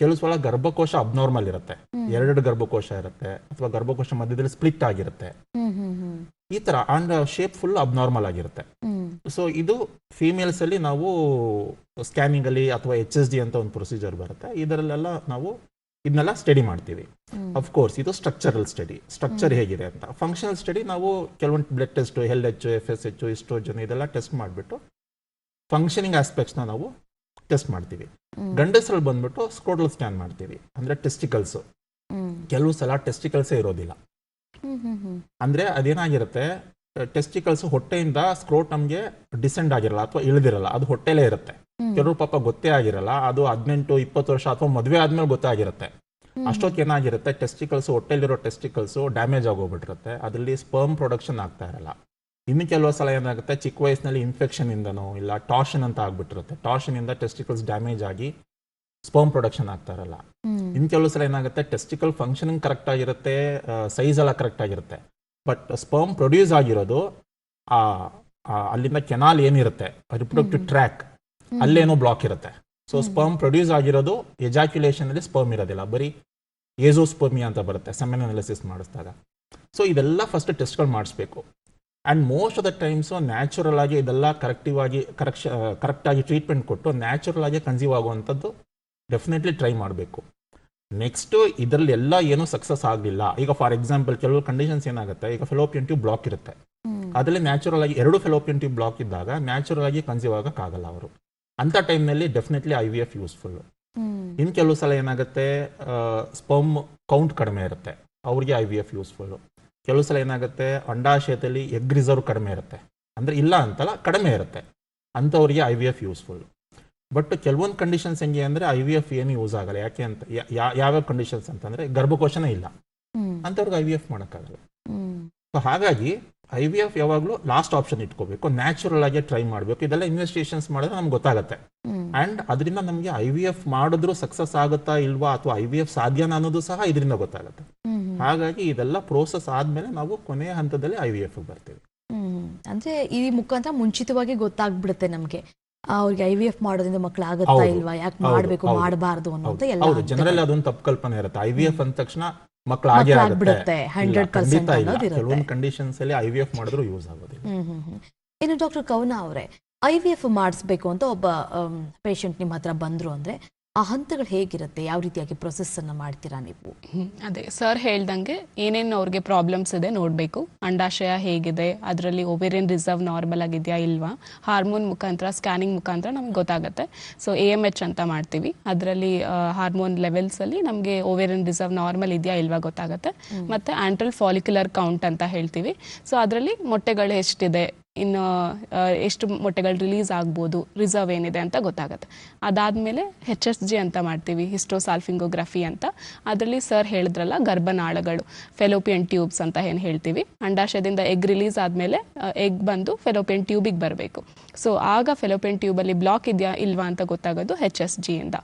ಕೆಲವು ಸಲ ಗರ್ಭಕೋಶ ಅಬ್ನಾರ್ಮಲ್ ಇರುತ್ತೆ. ಎರಡೆರಡು ಎರಡು ಗರ್ಭಕೋಶ ಇರುತ್ತೆ ಅಥವಾ ಗರ್ಭಕೋಶ ಮಧ್ಯದಲ್ಲಿ ಸ್ಪ್ಲಿಟ್ ಆಗಿರುತ್ತೆ. ಈ ತರ ಅಂಡ್ ಶೇಪ್ ಫುಲ್ ಅಬ್ನಾರ್ಮಲ್ ಆಗಿರುತ್ತೆ. ಸೊ ಇದು ಫೀಮೇಲ್ಸ್ ಅಲ್ಲಿ ನಾವು ಸ್ಕ್ಯಾನಿಂಗ್ ಅಲ್ಲಿ ಅಥವಾ ಎಚ್ ಎಸ್ ಡಿ ಅಂತ ಒಂದು ಪ್ರೊಸೀಜರ್ ಬರುತ್ತೆ. ಇದರಲ್ಲೆಲ್ಲ ನಾವು ಇದನ್ನೆಲ್ಲ ಸ್ಟಡಿ ಮಾಡ್ತೀವಿ. ಕೋರ್ಸ್ ಇದು ಸ್ಟ್ರಕ್ಚರಲ್ ಸ್ಟಡಿ ಸ್ಟ್ರಕ್ಚರ್ ಹೇಗಿದೆ ಅಂತ. ಫಂಕ್ಷನಲ್ ಸ್ಟಡಿ ನಾವು ಕೆಲವೊಂದು blood test L H F S H oestrogen ಇದೆಲ್ಲ ಟೆಸ್ಟ್ ಮಾಡಿಬಿಟ್ಟು ಫಂಕ್ಷನಿಂಗ್ ಆಸ್ಪೆಕ್ಟ್ಸ್ನ ನಾವು ಟೆಸ್ಟ್ ಮಾಡ್ತೀವಿ. ಗಂಡಸರಲ್ಲಿ ಬಂದ್ಬಿಟ್ಟು ಸ್ಕ್ರೋಟಲ್ ಸ್ಕ್ಯಾನ್ ಮಾಡ್ತೀವಿ. ಅಂದ್ರೆ ಟೆಸ್ಟಿಕಲ್ಸ್ ಕೆಲವು ಸಲ ಟೆಸ್ಟಿಕಲ್ಸೇ ಇರೋದಿಲ್ಲ. ಅಂದ್ರೆ ಅದೇನಾಗಿರುತ್ತೆ ಟೆಸ್ಟಿಕಲ್ಸ್ ಹೊಟ್ಟೆಯಿಂದ ಸ್ಕ್ರೋಟಮ್ಗೆ ಡಿಸೆಂಡ್ ಆಗಿರಲ್ಲ ಅಥವಾ ಇಳಿದಿರಲ್ಲ ಅದು ಹೊಟ್ಟೆಲೇ ಇರುತ್ತೆ. ಕೆಲವರು ಪಾಪ ಗೊತ್ತೇ ಆಗಿರಲ್ಲ. ಅದು ಹದಿನೆಂಟು ಇಪ್ಪತ್ತು ವರ್ಷ ಅಥವಾ ಮದುವೆ ಆದ್ಮೇಲೆ ಗೊತ್ತಾಗಿರುತ್ತೆ. ಅಷ್ಟೊತ್ತು ಏನಾಗಿರುತ್ತೆ ಟೆಸ್ಟಿಕಲ್ಸ್ ಹೊಟ್ಟೆಲಿರೋ ಟೆಸ್ಟಿಕಲ್ಸ್ ಡ್ಯಾಮೇಜ್ ಆಗೋಗ್ಬಿಟ್ಟಿರುತ್ತೆ. ಅದರಲ್ಲಿ ಸ್ಪರ್ಮ್ ಪ್ರೊಡಕ್ಷನ್ ಆಗ್ತಾ ಇರಲ್ಲ. ಇನ್ನು ಕೆಲವು ಸಲ ಏನಾಗುತ್ತೆ ಚಿಕ್ಕ ವಯಸ್ಸಿನಲ್ಲಿ ಇನ್ಫೆಕ್ಷನ್ ಇಂದನೋ ಇಲ್ಲ ಟಾರ್ಷನ್ ಅಂತ ಆಗ್ಬಿಟ್ಟಿರುತ್ತೆ. ಟಾರ್ಷನ್ ಇಂದ ಟೆಸ್ಟಿಕಲ್ಸ್ ಡ್ಯಾಮೇಜ್ ಆಗಿ ಸ್ಪರ್ಮ್ ಪ್ರೊಡಕ್ಷನ್ ಆಗ್ತಾ ಇರಲ್ಲ. ಇನ್ನು ಕೆಲವು ಸಲ ಏನಾಗುತ್ತೆ ಟೆಸ್ಟಿಕಲ್ ಫಂಕ್ಷನಿಂಗ್ ಕರೆಕ್ಟ್ ಆಗಿರುತ್ತೆ ಸೈಜ್ ಎಲ್ಲ ಕರೆಕ್ಟ್ ಆಗಿರುತ್ತೆ. ಬಟ್ ಸ್ಪರ್ಮ್ ಪ್ರೊಡ್ಯೂಸ್ ಆಗಿರೋದು ಅಲ್ಲಿಂದ ಕೆನಾಲ್ ಏನಿರುತ್ತೆ ರಿಪ್ರೊಡಕ್ಟಿವ್ ಟ್ರ್ಯಾಕ್ ಅಲ್ಲೇನೋ ಬ್ಲಾಕ್ ಇರುತ್ತೆ. ಸೊ ಸ್ಪರ್ಮ್ ಪ್ರೊಡ್ಯೂಸ್ ಆಗಿರೋದು ಎಜಾಕ್ಯುಲೇಷನ್ ಅಲ್ಲಿ ಸ್ಪರ್ಮ್ ಇರೋದಿಲ್ಲ. ಬರೀ ಏಜೋಸ್ಪರ್ಮಿಯಾ ಅಂತ ಬರುತ್ತೆ ಸೆಮೆನ್ ಅನಾಲಿಸಿಸ್ ಮಾಡಿಸಿದಾಗ. ಸೊ ಇದೆಲ್ಲ ಫಸ್ಟ್ ಟೆಸ್ಟ್ಗಳು ಮಾಡಿಸ್ಬೇಕು. And most of the times natural ಆಗಿ ಇದೆಲ್ಲ ಕರೆಕ್ಟಿವ್ ಆಗಿ ಕರೆಕ್ಷ ಕರೆಕ್ಟಾಗಿ ಟ್ರೀಟ್ಮೆಂಟ್ ಕೊಟ್ಟು ನ್ಯಾಚುರಲ್ ಆಗಿ ಕನ್ಸೀವ್ ಆಗುವಂಥದ್ದು ಡೆಫಿನೆಟ್ಲಿ ಟ್ರೈ ಮಾಡಬೇಕು. ನೆಕ್ಸ್ಟ್ ಇದರಲ್ಲಿ ಎಲ್ಲ ಏನೂ ಸಕ್ಸಸ್ ಆಗಲಿಲ್ಲ. ಈಗ ಫಾರ್ ಎಕ್ಸಾಂಪಲ್ ಕೆಲವು ಕಂಡೀಷನ್ಸ್ ಏನಾಗುತ್ತೆ? ಈಗ ಫೆಲೋಪಿಯನ್ ಟ್ಯೂಬ್ ಬ್ಲಾಕ್ ಇರುತ್ತೆ. ಅದರಲ್ಲಿ ನ್ಯಾಚುರಲ್ ಆಗಿ ಎರಡು ಫೆಲೋಪಿಯನ್ ಟ್ಯೂಬ್ ಬ್ಲಾಕ್ ಇದ್ದಾಗ ನ್ಯಾಚುರಲ್ ಆಗಿ ಕನ್ಸೀವ್ ಆಗೋಕ್ಕಾಗಲ್ಲ ಅವರು. ಅಂಥ ಟೈಮ್ನಲ್ಲಿ definitely I V F useful in ಕೆಲವು ಸಲ ಏನಾಗುತ್ತೆ ಸ್ಪರ್ಮ್ ಕೌಂಟ್ ಕಡಿಮೆ ಇರುತ್ತೆ. ಅವ್ರಿಗೆ ಐ ವಿ ಎಫ್ ಯೂಸ್ಫುಲ್ ಕೆಲವು ಸಲ ಏನಾಗುತ್ತೆ ಅಂಡಾಶಯದಲ್ಲಿ ಎಗ್ ರಿಸರ್ವ್ ಕಡಿಮೆ ಇರುತ್ತೆ. ಅಂದ್ರೆ ಇಲ್ಲ ಅಂತಲ್ಲ ಕಡಿಮೆ ಇರುತ್ತೆ. ಅಂಥವ್ರಿಗೆ I V F useful but ಕೆಲವೊಂದು ಕಂಡೀಷನ್ಸ್ ಹೆಂಗೆ ಅಂದ್ರೆ ಐ ವಿ ಎಫ್ ಏನು ಯೂಸ್ ಆಗಲ್ಲ. ಯಾಕೆ ಅಂತ ಯಾವ್ಯಾವ ಕಂಡೀಷನ್ಸ್ ಅಂತಂದ್ರೆ ಗರ್ಭಕೋಶನೇ ಇಲ್ಲ. ಅಂತವ್ರಿಗೆ ಐ ವಿ ಎಫ್ ಮಾಡೋಕ್ಕಾಗಲ್ಲ. ಸೊ ಹಾಗಾಗಿ ಐ ವಿ ಎಫ್ ಯಾವಾಗಲೂ ಲಾಸ್ಟ್ ಆಪ್ಷನ್ ಇಟ್ಕೋಬೇಕು. ನ್ಯಾಚುರಲ್ ಆಗಿ ಟ್ರೈ ಮಾಡಬೇಕು. ಇದೆಲ್ಲ ಇನ್ವೆಸ್ಟಿಗೇಷನ್ಸ್ ಮಾಡಿದ್ರೆ ನಮ್ಗೆ ಗೊತ್ತಾಗುತ್ತೆ. ಅಂಡ್ ಅದರಿಂದ ನಮಗೆ ಐ ವಿ ಎಫ್ ಮಾಡಿದ್ರು ಸಕ್ಸಸ್ ಆಗುತ್ತಾ ಇಲ್ವಾ ಅಥವಾ ಐ ವಿ ಎಫ್ ಸಾಧ್ಯನಾ ಅನ್ನೋದು ಸಹ ಇದರಿಂದ ಗೊತ್ತಾಗುತ್ತೆ. ಹಾಗಾಗಿ ಇದೆಲ್ಲ ಪ್ರೋಸೆಸ್ ಆದ್ಮೇಲೆ ನಾವು ಕೊನೆಯ ಹಂತದಲ್ಲಿ ಐ ವಿ ಎಫ್ ಬರ್ತೀವಿ. ಅಂದ್ರೆ ಈ ಮುಖಾಂತರ ಮುಂಚಿತವಾಗಿ ಗೊತ್ತಾಗ್ಬಿಡುತ್ತೆ ನಮಗೆ. ಅವ್ರಿಗೆ ಐ ವಿ ಎಫ್ ಮಾಡೋದ್ರಿಂದ ಮಕ್ಕಳು ಆಗುತ್ತಾ ಇಲ್ವಾ? ಯಾಕೆ ಮಾಡಬೇಕು. ಮಾಡಬಾರ್ದು ಅನ್ನೋದು ಎಲ್ಲ. ಜನರಲ್ಲಿ ಅದೊಂದು ತಪ್ಪು ಕಲ್ಪನೆ ಇರುತ್ತೆ. ಐ ವಿ ಎಫ್ ಅಂದ ತಕ್ಷಣ ಮಕ್ಳು ಆಗೇ ಆಗುತ್ತೆ ಆಗ್ಬಿಡುತ್ತೆ, 100% ಖಂಡಿತ ಇಲ್ಲ ಕೆಲವೊಂದು ಕಂಡೀಷನ್ಸ್ ಅಲ್ಲಿ ಐ ವಿ ಎಫ್ ಮಾಡಿದ್ರು ಯೂಸ್ ಆಗೋದಿಲ್ಲ. ಹ್ಮ್ ಹ್ಮ್ ಹ್ಮ್. ಇನ್ನು ಡಾಕ್ಟರ್ ಕವನ ಅವರೇ ಐ ವಿ ಎಫ್ ಮಾಡಿಸ್ಬೇಕು ಅಂತ ಒಬ್ಬ ಪೇಷಂಟ್ ನಿಮ್ಮ ಹತ್ರ ಬಂದ್ರು ಅಂದ್ರೆ ಆ ಹಂತಗಳು ಹೇಗಿರುತ್ತೆ? ಯಾವ ರೀತಿಯಾಗಿ ಪ್ರೊಸೆಸ್ ಅನ್ನ ಮಾಡ್ತೀರಾ ನೀವು? ಅದೇ. ಸರ್ ಹೇಳ್ದಂಗೆ ಏನೇನು ಅವ್ರಿಗೆ ಪ್ರಾಬ್ಲಮ್ಸ್ ಇದೆ ನೋಡಬೇಕು. ಅಂಡಾಶಯ ಹೇಗಿದೆ? ಅದರಲ್ಲಿ ಓವೇರಿಯನ್ ರಿಸರ್ವ್ ನಾರ್ಮಲ್ ಆಗಿದೆಯಾ ಇಲ್ವಾ? ಹಾರ್ಮೋನ್ ಮುಖಾಂತರ ಸ್ಕ್ಯಾನಿಂಗ್ ಮುಖಾಂತರ ನಮ್ಗೆ ಗೊತ್ತಾಗುತ್ತೆ. ಸೊ ಎ ಎಂ ಎಚ್ ಅಂತ ಮಾಡ್ತೀವಿ. ಅದರಲ್ಲಿ ಹಾರ್ಮೋನ್ ಲೆವೆಲ್ಸಲ್ಲಿ ನಮಗೆ ಓವೇರಿಯನ್ ರಿಸರ್ವ್ ನಾರ್ಮಲ್ ಇದೆಯಾ ಇಲ್ವಾ ಗೊತ್ತಾಗುತ್ತೆ. ಮತ್ತು ಆಂಟ್ರಲ್ ಫಾಲಿಕ್ಯುಲರ್ ಕೌಂಟ್ ಅಂತ ಹೇಳ್ತೀವಿ. ಸೊ ಅದರಲ್ಲಿ ಮೊಟ್ಟೆಗಳು ಎಷ್ಟಿದೆ? ಇನ್ನು ಎಷ್ಟು ಮೊಟ್ಟೆಗಳು ರಿಲೀಸ್ ಆಗ್ಬೋದು ರಿಸರ್ವ್ ಏನಿದೆ ಅಂತ ಗೊತ್ತಾಗುತ್ತೆ. ಅದಾದಮೇಲೆ ಹೆಚ್ ಎಸ್ ಜಿ ಅಂತ ಮಾಡ್ತೀವಿ ಹಿಸ್ಟೋಸಾಲ್ಫಿಂಗೋಗ್ರಫಿ ಅಂತ. ಅದರಲ್ಲಿ ಸರ್ ಹೇಳಿದ್ರಲ್ಲ ಗರ್ಭನಾಳಗಳು ಫೆಲೋಪಿಯನ್ ಟ್ಯೂಬ್ಸ್ ಅಂತ ಏನು ಹೇಳ್ತೀವಿ. ಅಂಡಾಶಯದಿಂದ ಎಗ್ ರಿಲೀಸ್ ಆದಮೇಲೆ ಎಗ್ ಬಂದು ಫೆಲೋಪಿಯನ್ ಟ್ಯೂಬಿಗೆ ಬರಬೇಕು. ಸೊ ಆಗ ಫೆಲೋಪಿಯನ್ ಟ್ಯೂಬಲ್ಲಿ ಬ್ಲಾಕ್ ಇದೆಯಾ ಇಲ್ವಾ ಅಂತ ಗೊತ್ತಾಗೋದು ಹೆಚ್ ಎಸ್ ಜಿಯಿಂದ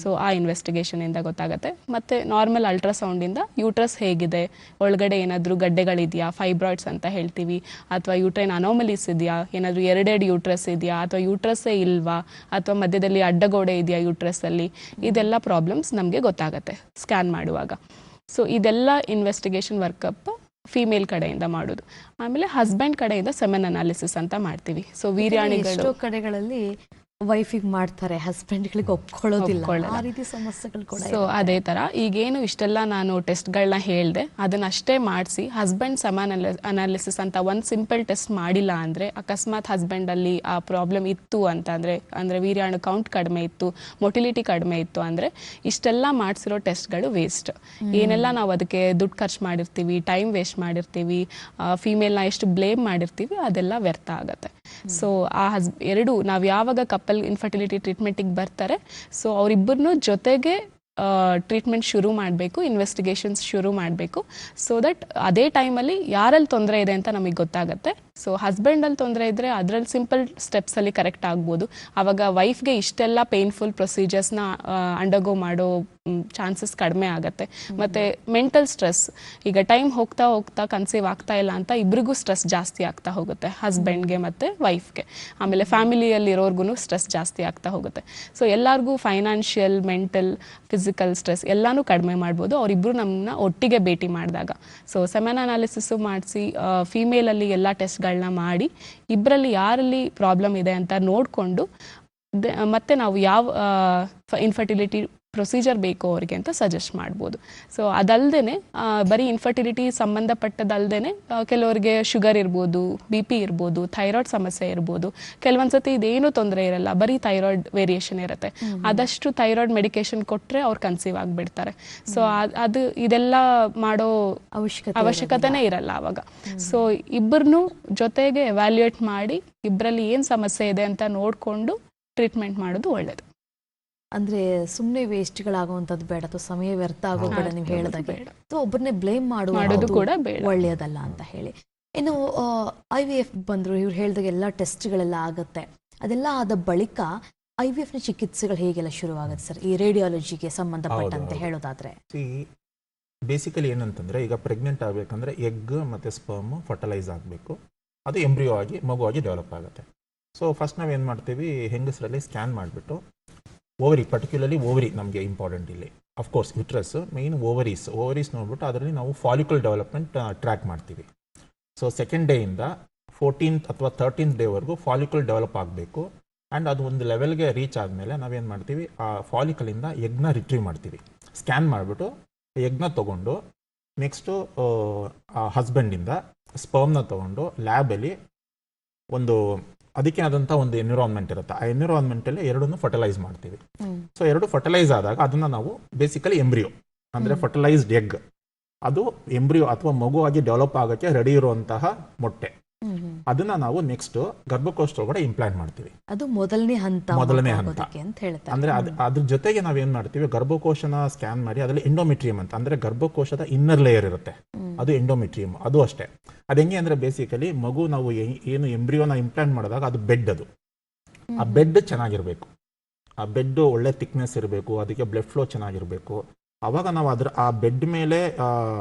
ಸೊ ಆ ಇನ್ವೆಸ್ಟಿಗೇಷನಿಂದ ಗೊತ್ತಾಗುತ್ತೆ. ಮತ್ತೆ ನಾರ್ಮಲ್ ಅಲ್ಟ್ರಾಸೌಂಡಿಂದ ಯೂಟ್ರಸ್ ಹೇಗಿದೆ? ಒಳಗಡೆ ಏನಾದರೂ ಗಡ್ಡೆಗಳಿದೆಯಾ? ಫೈಬ್ರಾಯ್ಡ್ಸ್ ಅಂತ ಹೇಳ್ತೀವಿ. ಅಥವಾ ಯೂಟ್ರೈನ್ ಅನೋಮಲೀಸ್ ಇದೆಯಾ? ಏನಾದರೂ ಎರಡೆರಡು ಯೂಟ್ರಸ್ ಇದೆಯಾ? ಅಥವಾ ಯೂಟ್ರಸ್ಸೇ ಇಲ್ವಾ? ಅಥವಾ ಮಧ್ಯದಲ್ಲಿ ಅಡ್ಡಗೋಡೆ ಇದೆಯಾ ಯೂಟ್ರಸ್ಸಲ್ಲಿ ಇದೆಲ್ಲ ಪ್ರಾಬ್ಲಮ್ಸ್ ನಮಗೆ ಗೊತ್ತಾಗುತ್ತೆ ಸ್ಕ್ಯಾನ್ ಮಾಡುವಾಗ. ಸೊ ಇದೆಲ್ಲ ಇನ್ವೆಸ್ಟಿಗೇಷನ್ ವರ್ಕಪ್ ಫಿಮೇಲ್ ಕಡೆಯಿಂದ ಮಾಡೋದು. ಆಮೇಲೆ ಹಸ್ಬೆಂಡ್ ಕಡೆಯಿಂದ ಸೆಮೆನ್ ಅನಾಲಿಸಿಸ್ ಅಂತ ಮಾಡ್ತೀವಿ. ಸೊ ವೀರ್ಯಾಣಿಗಳು ಕಡೆಗಳಲ್ಲಿ ವೈಫಿಗೆ ಮಾಡ್ತಾರೆ ಹಸ್ಬೆಂಡ್ಗಳಿಗೆ ಒಪ್ಕೊಳ್ಳೋದಿಲ್ಲ. ಆ ರೀತಿ ಸಮಸ್ಯೆಗಳು ಕೂಡ ಸೊ ಅದೇ ತರ ಈಗೇನು ಇಷ್ಟೆಲ್ಲ ನಾನು ಟೆಸ್ಟ್ಗಳನ್ನ ಹೇಳಿದೆ ಅದನ್ನ ಅಷ್ಟೇ ಮಾಡಿಸಿ ಹಸ್ಬೆಂಡ್ ಸಮಾನ ಅನಾಲಿಸಿಸ್ ಅಂತ ಒಂದು ಸಿಂಪಲ್ ಟೆಸ್ಟ್ ಮಾಡಿಲ್ಲ ಅಂದ್ರೆ ಅಕಸ್ಮಾತ್ ಹಸ್ಬೆಂಡ್ ಅಲ್ಲಿ ಆ ಪ್ರಾಬ್ಲಮ್ ಇತ್ತು ಅಂತ ಅಂದ್ರೆ ಅಂದ್ರೆ ವೀರ್ಯಾಣು ಕೌಂಟ್ ಕಡಿಮೆ ಇತ್ತು ಮೊಟಿಲಿಟಿ ಕಡಿಮೆ ಇತ್ತು ಅಂದ್ರೆ ಇಷ್ಟೆಲ್ಲ ಮಾಡಿಸಿರೋ ಟೆಸ್ಟ್ಗಳು ವೇಸ್ಟ್ ಏನೆಲ್ಲ ನಾವು ಅದಕ್ಕೆ ದುಡ್ಡು ಖರ್ಚು ಮಾಡಿರ್ತೀವಿ ಟೈಮ್ ವೇಸ್ಟ್ ಮಾಡಿರ್ತೀವಿ ಫಿಮೇಲ್ನ ಎಷ್ಟು ಬ್ಲೇಮ್ ಮಾಡಿರ್ತೀವಿ ಅದೆಲ್ಲ ವ್ಯರ್ಥ ಆಗುತ್ತೆ. ಸೊ ಆ ಹಸ್ ಎರಡು ನಾವು ಯಾವಾಗ ಕಪಲ್ ಇನ್ಫರ್ಟಿಲಿಟಿ ಟ್ರೀಟ್ಮೆಂಟಿಗೆ ಬರ್ತಾರೆ. ಸೊ ಅವರಿಬ್ಬರನ್ನೂ ಜೊತೆಗೆ ಟ್ರೀಟ್ಮೆಂಟ್ ಶುರು ಮಾಡಬೇಕು ಇನ್ವೆಸ್ಟಿಗೇಷನ್ಸ್ ಶುರು ಮಾಡಬೇಕು. ಸೊ ದಟ್ ಅದೇ ಟೈಮಲ್ಲಿ ಯಾರಲ್ಲಿ ತೊಂದರೆ ಇದೆ ಅಂತ ನಮಗೆ ಗೊತ್ತಾಗುತ್ತೆ. ಸೊ ಹಸ್ಬೆಂಡಲ್ಲಿ ತೊಂದರೆ ಇದ್ದರೆ ಅದರಲ್ಲಿ ಸಿಂಪಲ್ ಸ್ಟೆಪ್ಸಲ್ಲಿ ಕರೆಕ್ಟ್ ಆಗ್ಬೋದು. ಆವಾಗ ವೈಫ್ಗೆ ಇಷ್ಟೆಲ್ಲ ಪೇನ್ಫುಲ್ ಪ್ರೊಸೀಜರ್ಸ್ನ ಅಂಡರ್ಗೋ ಮಾಡೋ ಚಾನ್ಸಸ್ ಕಡಿಮೆ ಆಗುತ್ತೆ. ಮತ್ತು ಮೆಂಟಲ್ ಸ್ಟ್ರೆಸ್ ಈಗ ಟೈಮ್ ಹೋಗ್ತಾ ಹೋಗ್ತಾ ಕನ್ಸೀವ್ ಆಗ್ತಾ ಇಲ್ಲ ಅಂತ ಇಬ್ರಿಗೂ ಸ್ಟ್ರೆಸ್ ಜಾಸ್ತಿ ಆಗ್ತಾ ಹೋಗುತ್ತೆ. ಹಸ್ಬೆಂಡ್ಗೆ ಮತ್ತು ವೈಫ್ಗೆ ಆಮೇಲೆ ಫ್ಯಾಮಿಲಿಯಲ್ಲಿರೋರ್ಗು ಸ್ಟ್ರೆಸ್ ಜಾಸ್ತಿ ಆಗ್ತಾ ಹೋಗುತ್ತೆ. ಸೊ ಎಲ್ಲರಿಗೂ ಫೈನಾನ್ಷಿಯಲ್ ಮೆಂಟಲ್ ಫಿಸಿಕಲ್ ಸ್ಟ್ರೆಸ್ ಎಲ್ಲನೂ ಕಡಿಮೆ ಮಾಡ್ಬೋದು. ಅವರಿಬ್ಬರು ನಮ್ಮನ್ನ ಒಟ್ಟಿಗೆ ಭೇಟಿ ಮಾಡಿದಾಗ. ಸೊ ಸೆಮೆನ್ ಅನಾಲಿಸಿಸು ಮಾಡಿಸಿ ಫೀಮೇಲಲ್ಲಿ ಎಲ್ಲ ಟೆಸ್ಟ್ಗಳನ್ನ ಮಾಡಿ ಇಬ್ಬರಲ್ಲಿ ಯಾರಲ್ಲಿ ಪ್ರಾಬ್ಲಮ್ ಇದೆ ಅಂತ ನೋಡಿಕೊಂಡು ಮತ್ತೆ ನಾವು ಯಾವ ಇನ್ಫರ್ಟಿಲಿಟಿ ಪ್ರೊಸೀಜರ್ ಬೇಕು ಅವ್ರಿಗೆ ಅಂತ ಸಜೆಸ್ಟ್ ಮಾಡ್ಬೋದು. ಸೊ ಅದಲ್ಲದೆ ಬರೀ ಇನ್ಫರ್ಟಿಲಿಟಿ ಸಂಬಂಧಪಟ್ಟದಲ್ಲದೇ ಕೆಲವರಿಗೆ ಶುಗರ್ ಇರ್ಬೋದು ಬಿ ಪಿ ಇರ್ಬೋದು ಥೈರಾಯ್ಡ್ ಸಮಸ್ಯೆ ಇರ್ಬೋದು. ಕೆಲವೊಂದ್ಸತಿ ಇದೇನು ತೊಂದರೆ ಇರಲ್ಲ ಬರೀ ಥೈರಾಯ್ಡ್ ವೇರಿಯೇಷನ್ ಇರುತ್ತೆ. ಆದಷ್ಟು ಥೈರಾಯ್ಡ್ ಮೆಡಿಕೇಶನ್ ಕೊಟ್ಟರೆ ಅವ್ರು ಕನ್ಸೀವ್ ಆಗಿಬಿಡ್ತಾರೆ. ಸೊ ಅದು ಇದೆಲ್ಲ ಮಾಡೋ ಅವಶ್ಯಕತೆ ಅವಶ್ಯಕತೆನೇ ಇರಲ್ಲ ಅವಾಗ. ಸೊ ಇಬ್ಬರನ್ನು ಜೊತೆಗೆ ಎವ್ಯಾಲ್ಯೂಯೇಟ್ ಮಾಡಿ ಇಬ್ಬರಲ್ಲಿ ಏನು ಸಮಸ್ಯೆ ಇದೆ ಅಂತ ನೋಡಿಕೊಂಡು ಟ್ರೀಟ್ಮೆಂಟ್ ಮಾಡೋದು ಒಳ್ಳೇದು. ಅಂದ್ರೆ ಸುಮ್ನೆ ವೇಸ್ಟ್ಗಳಾಗುವಂತದ್ದು ಬೇಡ ಅಥವಾ ಸಮಯ ವ್ಯರ್ಥ ಆಗೋದು ಬೇಡ ನೀವು ಹೇಳದಾಗೆ. ಅಥವಾ ಒಬ್ಬರನ್ನೇ ಬ್ಲೇಮ್ ಮಾಡೋದು ಮಾಡುವುದು ಕೂಡ ಬೇಡ. ಒಳ್ಳೆಯದಲ್ಲ ಅಂತ ಹೇಳಿ. ಇನ್ನು ಐ ವಿ ಎಫ್ ಬಂದ್ರು ಇವ್ರು ಹೇಳಿದಾಗ ಎಲ್ಲ ಟೆಸ್ಟ್ಗಳೆಲ್ಲ ಆಗುತ್ತೆ. ಅದೆಲ್ಲ ಆದ ಬಳಿಕ ಐ ವಿ ಎಫ್ನ ಚಿಕಿತ್ಸೆಗಳು ಹೇಗೆಲ್ಲ ಶುರುವಾಗುತ್ತೆ ಸರ್? ಈ ರೇಡಿಯಾಲಜಿಗೆ ಸಂಬಂಧಪಟ್ಟಂತೆ. ಹೇಳೋದಾದ್ರೆ. ಸಿ ಬೇಸಿಕಲಿ ಏನಂತಂದ್ರೆ ಈಗ ಪ್ರೆಗ್ನೆಂಟ್ ಆಗಬೇಕಂದ್ರೆ ಎಗ್ ಮತ್ತೆ ಸ್ಪರ್ಮ್ ಫರ್ಟಲೈಸ್ ಆಗಬೇಕು. ಅದು ಎಂಬ್ರಿಯೋ ಆಗಿ ಮಗುವಾಗಿ ಡೆವಲಪ್ ಆಗುತ್ತೆ. ಸೊ ಫಸ್ಟ್ ನಾವು ಏನು ಮಾಡ್ತೀವಿ ಹೆಂಗಸರಲ್ಲಿ ಸ್ಕ್ಯಾನ್ ಮಾಡಿಬಿಟ್ಟು ಓವರಿ ಪರ್ಟಿಕ್ಯುಲರ್ಲಿ ಓವರಿ ನಮಗೆ ಇಂಪಾರ್ಟೆಂಟ್ ಇಲ್ಲಿ. Of course uterus main ovaries ovaries ನೋಡ್ಬಿಟ್ಟು ಅದರಲ್ಲಿ ನಾವು ಫಾಲಿಕಲ್ ಡೆವಲಪ್ಮೆಂಟ್ ಟ್ರ್ಯಾಕ್ ಮಾಡ್ತೀವಿ. ಸೊ ಸೆಕೆಂಡ್ ಡೇಯಿಂದ ಫೋರ್ಟೀನ್ತ್ ಅಥವಾ ತರ್ಟೀನ್ತ್ ಡೇವರೆಗೂ ಫಾಲಿಕಲ್ ಡೆವಲಪ್ ಆಗಬೇಕು. ಆ್ಯಂಡ್ ಅದು ಒಂದು ಲೆವೆಲ್ಗೆ ರೀಚ್ ಆದಮೇಲೆ ನಾವೇನು ಮಾಡ್ತೀವಿ? ಆ ಫಾಲಿಕಲಿಂದ ಯಜ್ಞ ರಿಟ್ರೀವ್ ಮಾಡ್ತೀವಿ. ಸ್ಕ್ಯಾನ್ ಮಾಡಿಬಿಟ್ಟು ಯಜ್ಞ ತೊಗೊಂಡು ನೆಕ್ಸ್ಟು ಆ ಹಸ್ಬೆಂಡಿಂದ ಸ್ಪರ್ಮ್ನ ತೊಗೊಂಡು ಲ್ಯಾಬಲ್ಲಿ ಒಂದು ಅದಕ್ಕೆ ಆದಂಥ ಒಂದು ಎನ್ವಿರಾನ್ಮೆಂಟ್ ಇರುತ್ತೆ. ಆ ಎನ್ವಿರಾನ್ಮೆಂಟಲ್ಲಿ ಎರಡನ್ನು ಫರ್ಟಿಲೈಸ್ ಮಾಡ್ತೀವಿ. ಸೊ ಎರಡು ಫರ್ಟಿಲೈಸ್ ಆದಾಗ ಅದನ್ನು ನಾವು ಬೇಸಿಕಲಿ ಎಂಬ್ರಿಯೋ ಅಂದರೆ ಫರ್ಟಿಲೈಸ್ಡ್ ಎಗ್ ಅದು ಎಂಬ್ರಿಯೋ ಅಥವಾ ಮಗುವಾಗಿ ಡೆವಲಪ್ ಆಗೋಕ್ಕೆ ರೆಡಿ ಇರುವಂತಹ ಮೊಟ್ಟೆ. ಅದನ್ನ ನಾವು ನೆಕ್ಸ್ಟ್ ಗರ್ಭಕೋಶ ಒಳಗಡೆ ಇಂಪ್ಲಾಂಟ್ ಮಾಡ್ತೀವಿ. ಅದು ಮೊದಲನೇ ಹಂತ ಮೊದಲನೇ ಹಂತ. ಆಗೋದಕ್ಕೆ ಅಂತ ಹೇಳ್ತಾರೆ. ಅಂದ್ರೆ ಅದ್ ಅದ್ರ ಜೊತೆಗೆ ನಾವೇನ್ ಮಾಡ್ತೀವಿ ಗರ್ಭಕೋಶನ ಸ್ಕ್ಯಾನ್ ಮಾಡಿ ಅದರಲ್ಲಿ ಎಂಡೋಮೆಟ್ರಿಯಂ ಅಂತ ಅಂದ್ರೆ ಗರ್ಭಕೋಶದ ಇನ್ನರ್ ಲೇಯರ್ ಇರುತ್ತೆ. ಅದು ಎಂಡೋಮೆಟ್ರಿಯಂ ಅದು ಅಷ್ಟೇ. ಅದು ಹೆಂಗೆ ಅಂದ್ರೆ ಬೇಸಿಕಲಿ ಮಗು ನಾವು ಏನು ಎಂಬ್ರಿಯೋನ ಇಂಪ್ಲಾಂಟ್ ಮಾಡಿದಾಗ ಅದು ಬೆಡ್ ಅದು. ಆ ಬೆಡ್ ಚೆನ್ನಾಗಿರ್ಬೇಕು. ಆ ಬೆಡ್ ಒಳ್ಳೆ ಥಿಕ್ನೆಸ್ ಇರಬೇಕು ಅದಕ್ಕೆ ಬ್ಲಡ್ ಫ್ಲೋ ಚೆನ್ನಾಗಿರಬೇಕು. ಅವಾಗ ನಾವು ಅದ್ರ ಆ ಬೆಡ್ ಮೇಲೆ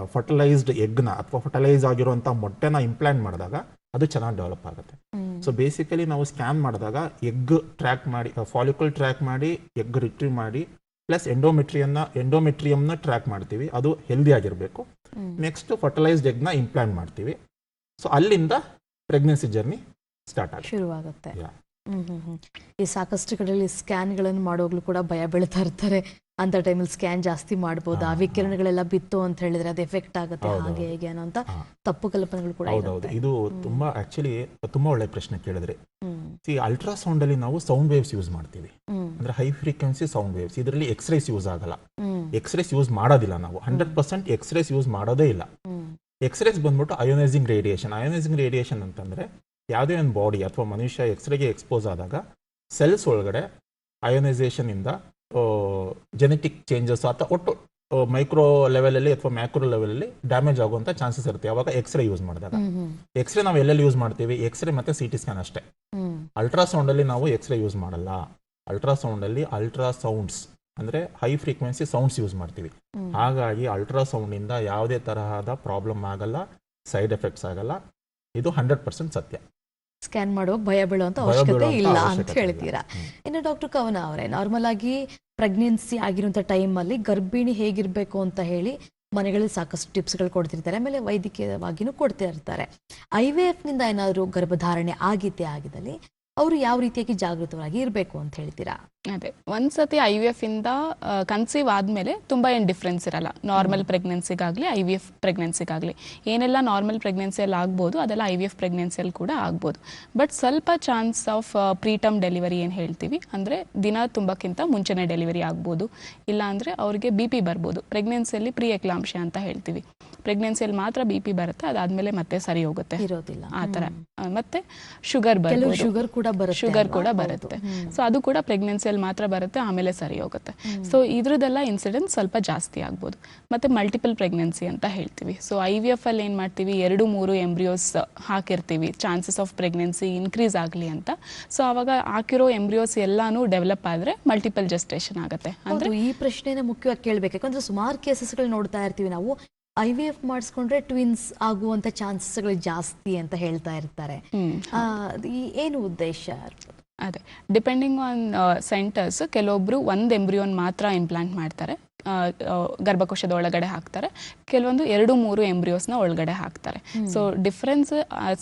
ಫರ್ಟಿಲೈಸ್ಡ್ ಎಗ್ನ ಅಥವಾ ಫರ್ಟಿಲೈಸ್ ಆಗಿರುವಂಥ ಮೊಟ್ಟೆನ ಇಂಪ್ಲಾಂಟ್ ಮಾಡಿದಾಗ ಅದು ಚೆನ್ನಾಗಿ ಡೆವಲಪ್ ಆಗುತ್ತೆ. ಸೊ ಬೇಸಿಕಲಿ ನಾವು ಸ್ಕ್ಯಾನ್ ಮಾಡಿದಾಗ ಎಗ್ ಟ್ರ್ಯಾಕ್ ಮಾಡಿ ಫಾಲಿಕಲ್ ಟ್ರ್ಯಾಕ್ ಮಾಡಿ ಎಗ್ ರಿಟ್ರೀವ್ ಮಾಡಿ ಪ್ಲಸ್ ಎಂಡೋಮೆಟ್ರಿಯನ್ನ ಎಂಡೋಮೆಟ್ರಿಯಮ್ನ ಟ್ರ್ಯಾಕ್ ಮಾಡ್ತೀವಿ. ಅದು ಹೆಲ್ದಿ ಆಗಿರಬೇಕು. ನೆಕ್ಸ್ಟ್ ಫರ್ಟಿಲೈಸ್ಡ್ ಎಗ್ನ ಇಂಪ್ಲಾಂಟ್ ಮಾಡ್ತೀವಿ. ಸೊ ಅಲ್ಲಿಂದ ಪ್ರೆಗ್ನೆನ್ಸಿ ಜರ್ನಿ ಸ್ಟಾರ್ಟ್ ಆಗುತ್ತೆ. ಶುರುವಾಗುತ್ತೆ Yeah. ಹ್ಮ್ ಹ್ಮ್ ಹ್ಮ್. ಈ ಸಾಕಷ್ಟು ಕಡೆಯಲ್ಲಿ ಸ್ಕ್ಯಾನ್ಗಳನ್ನು ಮಾಡೋಗ್ಲು ಕೂಡ ಭಯ ಬೀಳ್ತಾ ಇರ್ತಾರೆ. ಅಂತ ಟೈಮಲ್ಲಿ ಸ್ಕ್ಯಾನ್ ಜಾಸ್ತಿ ಮಾಡ್ಬೋದು. ವಿಕಿರಣಗಳೆಲ್ಲ ಬಿತ್ತು ಅಂತ ಹೇಳಿದ್ರೆ ಅದು ಎಫೆಕ್ಟ್ ಆಗುತ್ತೆ. ಹಾಗೆ. ಹೇಗೆ ಅನ್ನೋಂತ ಅಂತ ತಪ್ಪು ಕಲ್ಪನೆಗಳು ಕೂಡ ಹೌದೌದು ಇದು ತುಂಬಾ ಆಕ್ಚುಲಿ ತುಂಬಾ ಒಳ್ಳೆ ಪ್ರಶ್ನೆ ಕೇಳಿದ್ರೆ. ಈ ಸಿ ಅಲ್ಟ್ರಾಸೌಂಡ್ ಅಲ್ಲಿ ನಾವು ಸೌಂಡ್ ವೇವ್ಸ್ ಯೂಸ್ ಮಾಡ್ತೀವಿ. ಅಂದ್ರೆ ಹೈ ಫ್ರೀಕ್ವೆನ್ಸಿ ಸೌಂಡ್ ವೇವ್ಸ್ ಇದರಲ್ಲಿ ಎಕ್ಸ್ರೇಸ್ ಯೂಸ್ ಆಗಲ್ಲ. ಎಕ್ಸ್ರೇಸ್ ಯೂಸ್ ಮಾಡೋದಿಲ್ಲ ನಾವು. ಹಂಡ್ರೆಡ್ ಪರ್ಸೆಂಟ್ ಎಕ್ಸ್ರೇಸ್ ಯೂಸ್ ಮಾಡೋದೇ ಇಲ್ಲ. ಎಕ್ಸ್ರೇಸ್ ಬಂದ್ಬಿಟ್ಟು ಅಯೋನೈಸಿಂಗ್ ರೇಡಿಯೇಷನ್ ಅಯೋನೈಸಿಂಗ್ ರೇಡಿಯೇಷನ್ ಅಂತಂದ್ರೆ ಯಾವುದೇ ಒಂದು ಬಾಡಿ ಅಥವಾ ಮನುಷ್ಯ ಎಕ್ಸ್ರೇಗೆ ಎಕ್ಸ್ಪೋಸ್ ಆದಾಗ ಸೆಲ್ಸ್ ಒಳಗಡೆ ಅಯೋನೈಸೇಷನ್ ಇಂದ ಜೆನೆಟಿಕ್ ಚೇಂಜಸ್ ಅಥವಾ ಒಟ್ಟು ಮೈಕ್ರೋ ಲೆವೆಲಲ್ಲಿ ಅಥವಾ ಮ್ಯಾಕ್ರೋ ಲೆವೆಲಲ್ಲಿ ಡ್ಯಾಮೇಜ್ ಆಗುವಂಥ ಚಾನ್ಸಸ್ ಇರುತ್ತೆ. ಯಾವಾಗ ಎಕ್ಸ್ರೇ ಯೂಸ್ ಮಾಡಿದಾಗ. ಎಕ್ಸ್ರೇ ನಾವು ಎಲ್ಲೆಲ್ಲಿ ಯೂಸ್ ಮಾಡ್ತೀವಿ? ಎಕ್ಸ್ರೇ ಮತ್ತೆ ಸಿ ಟಿ ಸ್ಕ್ಯಾನ್ ಅಷ್ಟೇ. ಅಲ್ಟ್ರಾಸೌಂಡಲ್ಲಿ ನಾವು ಎಕ್ಸ್ರೇ ಯೂಸ್ ಮಾಡಲ್ಲ. ಅಲ್ಟ್ರಾಸೌಂಡಲ್ಲಿ ಅಲ್ಟ್ರಾಸೌಂಡ್ಸ್ ಅಂದರೆ ಹೈ ಫ್ರೀಕ್ವೆನ್ಸಿ ಸೌಂಡ್ಸ್ ಯೂಸ್ ಮಾಡ್ತೀವಿ. ಹಾಗಾಗಿ ಅಲ್ಟ್ರಾಸೌಂಡಿಂದ ಯಾವುದೇ ತರಹದ ಪ್ರಾಬ್ಲಮ್ ಆಗಲ್ಲ ಸೈಡ್ ಎಫೆಕ್ಟ್ಸ್ ಆಗಲ್ಲ. ಇದು ಹಂಡ್ರೆಡ್ ಪರ್ಸೆಂಟ್ ಸತ್ಯ. ಸ್ಕ್ಯಾನ್ ಮಾಡೋ ಭಯ ಬೀಳುವಂತ ಅವಶ್ಯಕತೆ ಇಲ್ಲ ಅಂತ ಹೇಳ್ತೀರಾ. ಇನ್ನು ಡಾಕ್ಟರ್ ಕವನ ಅವರೇ ನಾರ್ಮಲ್ ಆಗಿ ಪ್ರೆಗ್ನೆನ್ಸಿ ಆಗಿರುವಂತ ಟೈಮಲ್ಲಿ ಗರ್ಭಿಣಿ ಹೇಗಿರ್ಬೇಕು ಅಂತ ಹೇಳಿ ಮನೆಗಳಲ್ಲಿ ಸಾಕಷ್ಟು ಟಿಪ್ಸ್ಗಳು ಕೊಡ್ತಿರ್ತಾರೆ ಆಮೇಲೆ ವೈದ್ಯಕೀಯವಾಗಿನೂ ಕೊಡ್ತಾ ಇರ್ತಾರೆ. ಐ ವಿ ಎಫ್ನಿಂದ ಏನಾದರೂ ಗರ್ಭಧಾರಣೆ ಆಗಿದ್ದೇ ಆಗಿದಲ್ಲಿ ಅವರು ಯಾವ ರೀತಿಯಾಗಿ ಜಾಗೃತವಾಗಿ ಇರಬೇಕು ಅಂತ ಹೇಳ್ತೀರಾ? ಅದೇ ಒಂದ್ಸತಿ ಐ ವಿ ಎಫ್ ಇಂದ ಕನ್ಸೀವ್ ಆದ್ಮೇಲೆ ತುಂಬಾ ಏನ್ ಡಿಫ್ರೆನ್ಸ್ ಇರಲ್ಲ. ನಾರ್ಮಲ್ ಪ್ರೆಗ್ನೆನ್ಸಿಗಾಗ್ಲಿ ಐ ವಿ ಎಫ್ ಪ್ರೆಗ್ನೆನ್ಸಿಗಾಗ್ಲಿ ಏನೆಲ್ಲ ನಾರ್ಮಲ್ ಪ್ರೆಗ್ನೆನ್ಸಿಯಲ್ಲಿ ಆಗ್ಬೋದು ಅದೆಲ್ಲ ಐ ವಿ ಎಫ್ ಪ್ರೆಗ್ನೆನ್ಸಿಯಲ್ಲಿ ಕೂಡ ಆಗ್ಬೋದು. ಬಟ್ ಸ್ವಲ್ಪ ಚಾನ್ಸ್ ಆಫ್ ಪ್ರೀಟಮ್ ಡೆಲಿವರಿ ಏನು ಹೇಳ್ತೀವಿ ಅಂದ್ರೆ ದಿನ ತುಂಬಕ್ಕಿಂತ ಮುಂಚೆನೇ ಡೆಲಿವರಿ ಆಗ್ಬೋದು. ಇಲ್ಲ ಅಂದ್ರೆ ಅವ್ರಿಗೆ ಬಿ ಪಿ ಬರ್ಬೋದು. ಪ್ರೆಗ್ನೆನ್ಸಿಯಲ್ಲಿ ಪ್ರೀ ಎಕ್ಲಾಂಶ ಅಂತ ಹೇಳ್ತೀವಿ. ಪ್ರೆಗ್ನೆನ್ಸಿಯಲ್ಲಿ ಮಾತ್ರ ಬಿ ಪಿ ಬರುತ್ತೆ ಅದಾದಮೇಲೆ ಮತ್ತೆ ಸರಿ ಹೋಗುತ್ತೆ. ಇರೋದಿಲ್ಲ. ಆ ಥರ. ಮತ್ತೆ ಶುಗರ್ ಬರ್ಬೋದು. ಶುಗರ್ ಕೂಡ ಬರುತ್ತೆ ಶುಗರ್ ಕೂಡ. ಬರುತ್ತೆ. ಸೊ ಅದು ಕೂಡ ಪ್ರೆಗ್ನೆನ್ಸಿಯಲ್ಲಿ ಮಾತ್ರ ಬರುತ್ತೆ ಆಮೇಲೆ ಸರಿ ಹೋಗುತ್ತೆ. ಸೊ ಇದ್ರದ್ದೆಲ್ಲ ಇನ್ಸಿಡೆಂಟ್ ಸ್ವಲ್ಪ ಜಾಸ್ತಿ ಆಗ್ಬೋದು. ಮತ್ತೆ ಮಲ್ಟಿಪಲ್ ಪ್ರೆಗ್ನೆನ್ಸಿ ಅಂತ ಹೇಳ್ತೀವಿ. ಸೊ ಐ ವಿ ಎಫ್ ಅಲ್ಲಿ ಏನು ಮಾಡ್ತೀವಿ? ಎರಡು ಮೂರು ಎಂಬ್ರಿಯೋಸ್ ಹಾಕಿರ್ತೀವಿ. ಚಾನ್ಸಸ್ ಆಫ್ ಪ್ರೆಗ್ನೆನ್ಸಿ ಇನ್ಕ್ರೀಸ್ ಆಗಲಿ ಅಂತ. ಸೊ ಅವಾಗ ಹಾಕಿರೋ ಎಂಬ್ರಿಯೋಸ್ ಎಲ್ಲಾನು ಡೆವಲಪ್ ಆದರೆ ಮಲ್ಟಿಪಲ್ ಜಸ್ಟೇಷನ್ ಆಗುತ್ತೆ. ಅಂದ್ರೆ ಈ ಪ್ರಶ್ನೆನ ಮುಖ್ಯವಾಗಿ ಕೇಳಬೇಕು. ಯಾಕಂದ್ರೆ ಸುಮಾರು ಕೇಸಸ್ಗಳು ನೋಡ್ತಾ ಇರ್ತೀವಿ ನಾವು. ಐ ವಿ ಎಫ್ ಮಾಡಿಸ್ಕೊಂಡ್ರೆ ಟ್ವಿನ್ಸ್ ಆಗುವಂತ ಚಾನ್ಸಸ್ಗಳು ಜಾಸ್ತಿ ಅಂತ ಹೇಳ್ತಾ ಇರ್ತಾರೆ. ಏನು ಉದ್ದೇಶ? ಅದೇ. ಡಿಪೆಂಡಿಂಗ್ ಆನ್ ಸೆಂಟರ್ಸ್ ಕೆಲವೊಬ್ರು ಒಂದು ಎಂಬ್ರಿಯೋನ್ ಮಾತ್ರ ಇಂಪ್ಲಾಂಟ್ ಮಾಡ್ತಾರೆ. ಗರ್ಭಕೋಶದ ಒಳಗಡೆ ಹಾಕ್ತಾರೆ. ಕೆಲವೊಂದು ಎರಡು ಮೂರು ಎಂಬ್ರಿಯೋಸ್ನ ಒಳಗಡೆ ಹಾಕ್ತಾರೆ. ಸೊ ಡಿಫ್ರೆನ್ಸ್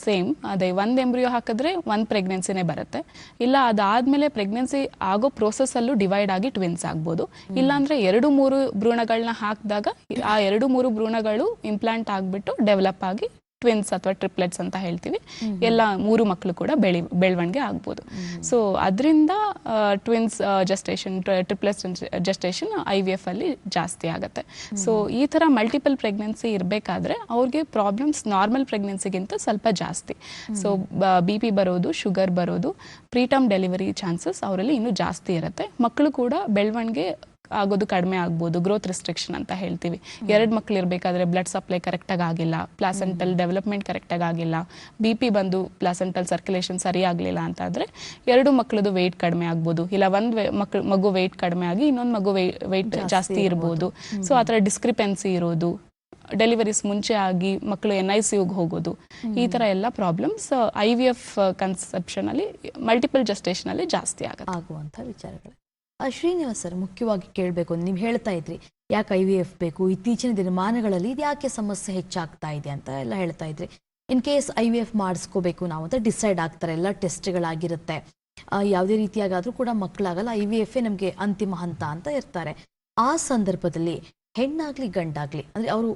ಸೇಮ್ ಅದೇ ಒಂದ್ ಎಂಬ್ರಿಯೋ ಹಾಕಿದ್ರೆ ಒಂದ್ ಪ್ರೆಗ್ನೆನ್ಸಿನೇ ಬರುತ್ತೆ. ಇಲ್ಲ ಅದಾದ್ಮೇಲೆ ಪ್ರೆಗ್ನೆನ್ಸಿ ಆಗೋ ಪ್ರೋಸೆಸ್ ಅಲ್ಲೂ ಡಿವೈಡ್ ಆಗಿ ಟ್ವಿನ್ಸ್ ಆಗ್ಬೋದು. ಇಲ್ಲಾಂದ್ರೆ ಎರಡು ಮೂರು ಭ್ರೂಣಗಳನ್ನ ಹಾಕಿದಾಗ ಆ ಎರಡು ಮೂರು ಭ್ರೂಣಗಳು ಇಂಪ್ಲಾಂಟ್ ಆಗ್ಬಿಟ್ಟು ಡೆವಲಪ್ ಆಗಿ ಟ್ವಿನ್ಸ್ ಅಥವಾ ಟ್ರಿಪ್ಲೆಟ್ಸ್ ಅಂತ ಹೇಳ್ತೀವಿ. ಎಲ್ಲ ಮೂರು ಮಕ್ಕಳು ಕೂಡ ಬೆಳಿ ಬೆಳವಣಿಗೆ ಆಗ್ಬೋದು. ಸೊ ಅದರಿಂದ twins gestation triplets gestation I V F ಅಲ್ಲಿ ಜಾಸ್ತಿ ಆಗುತ್ತೆ. ಸೊ ಈ ಥರ ಮಲ್ಟಿಪಲ್ ಪ್ರೆಗ್ನೆನ್ಸಿ ಇರಬೇಕಾದ್ರೆ ಅವ್ರಿಗೆ ಪ್ರಾಬ್ಲಮ್ಸ್ ನಾರ್ಮಲ್ ಪ್ರೆಗ್ನೆನ್ಸಿಗಿಂತ ಸ್ವಲ್ಪ ಜಾಸ್ತಿ. ಸೊ ಬಿ ಪಿ ಬರೋದು ಶುಗರ್ ಬರೋದು ಪ್ರೀಟಮ್ ಡೆಲಿವರಿ ಚಾನ್ಸಸ್ ಅವರಲ್ಲಿ ಇನ್ನೂ ಜಾಸ್ತಿ ಇರುತ್ತೆ. ಮಕ್ಕಳು ಕೂಡ ಬೆಳವಣಿಗೆ ಆಗೋದು ಕಡಿಮೆ ಆಗ್ಬೋದು ಗ್ರೋತ್ ರಿಸ್ಟ್ರಿಕ್ಷನ್ ಅಂತ ಹೇಳ್ತೀವಿ. ಎರಡು ಮಕ್ಳು ಇರಬೇಕಾದ್ರೆ ಬ್ಲಡ್ ಸಪ್ಲೈ ಕರೆಕ್ಟಾಗಿ ಆಗಿಲ್ಲ ಪ್ಲಾಸೆಂಟಲ್ ಡೆವಲಪ್ಮೆಂಟ್ ಕರೆಕ್ಟಾಗಿ ಆಗಿಲ್ಲ ಬಿ ಪಿ ಬಂದು ಪ್ಲಾಸೆಂಟಲ್ ಸರ್ಕ್ಯುಲೇಷನ್ ಸರಿ ಆಗಲಿಲ್ಲ ಅಂತಾದರೆ ಎರಡು ಮಕ್ಕಳದು ವೆಯ್ಟ್ ಕಡಿಮೆ ಆಗ್ಬೋದು. ಇಲ್ಲ ಒಂದು ಮಕ್ಳು ಮಗು ವೆಯ್ಟ್ ಕಡಿಮೆ ಆಗಿ ಇನ್ನೊಂದು ಮಗು ವೆಯ್ಟ್ ಜಾಸ್ತಿ ಇರ್ಬೋದು. ಸೊ ಆ ಥರ ಡಿಸ್ಕ್ರಿಪೆನ್ಸಿ ಇರೋದು. ಡೆಲಿವರೀಸ್ ಮುಂಚೆ ಆಗಿ ಮಕ್ಕಳು ಎನ್ ಐ ಸಿಗೆ ಹೋಗೋದು. ಈ ತರ ಎಲ್ಲ ಪ್ರಾಬ್ಲಮ್ಸ್ ಐ ವಿ ಎಫ್ ಕನ್ಸೆಪ್ಷನಲ್ಲಿ ಮಲ್ಟಿಪಲ್ ಜಸ್ಟೇಷನಲ್ಲಿ ಜಾಸ್ತಿ ಆಗುತ್ತೆ. ಆಗುವಂಥ ವಿಚಾರಗಳು. ಶ್ರೀನಿವಾಸ್ ಸರ್, ಮುಖ್ಯವಾಗಿ ಕೇಳಬೇಕು ನೀವು ಹೇಳ್ತಾ ಇದ್ರಿ. ಯಾಕೆ ಐ ವಿ ಎಫ್ ಬೇಕು? ಇತ್ತೀಚಿನ ದಿನಮಾನಗಳಲ್ಲಿ ಇದು ಯಾಕೆ ಸಮಸ್ಯೆ ಹೆಚ್ಚಾಗ್ತಾ ಇದೆ ಅಂತ ಎಲ್ಲ ಹೇಳ್ತಾ ಇದ್ರಿ. In case I V F ಮಾಡಿಸ್ಕೋಬೇಕು ನಾವು ಅಂತ ಡಿಸೈಡ್ ಆಗ್ತಾರೆ. ಎಲ್ಲ ಟೆಸ್ಟ್ಗಳಾಗಿರುತ್ತೆ ಯಾವುದೇ ರೀತಿಯಾಗಾದರೂ ಕೂಡ ಮಕ್ಕಳಾಗಲ್ಲ ಐ ವಿ ಎಫ್ ನಮಗೆ ಅಂತಿಮ ಹಂತ ಅಂತ ಇರ್ತಾರೆ. ಆ ಸಂದರ್ಭದಲ್ಲಿ ಹೆಣ್ಣಾಗ್ಲಿ, ಗಂಡಾಗ್ಲಿ, ಅಂದ್ರೆ ಅವರು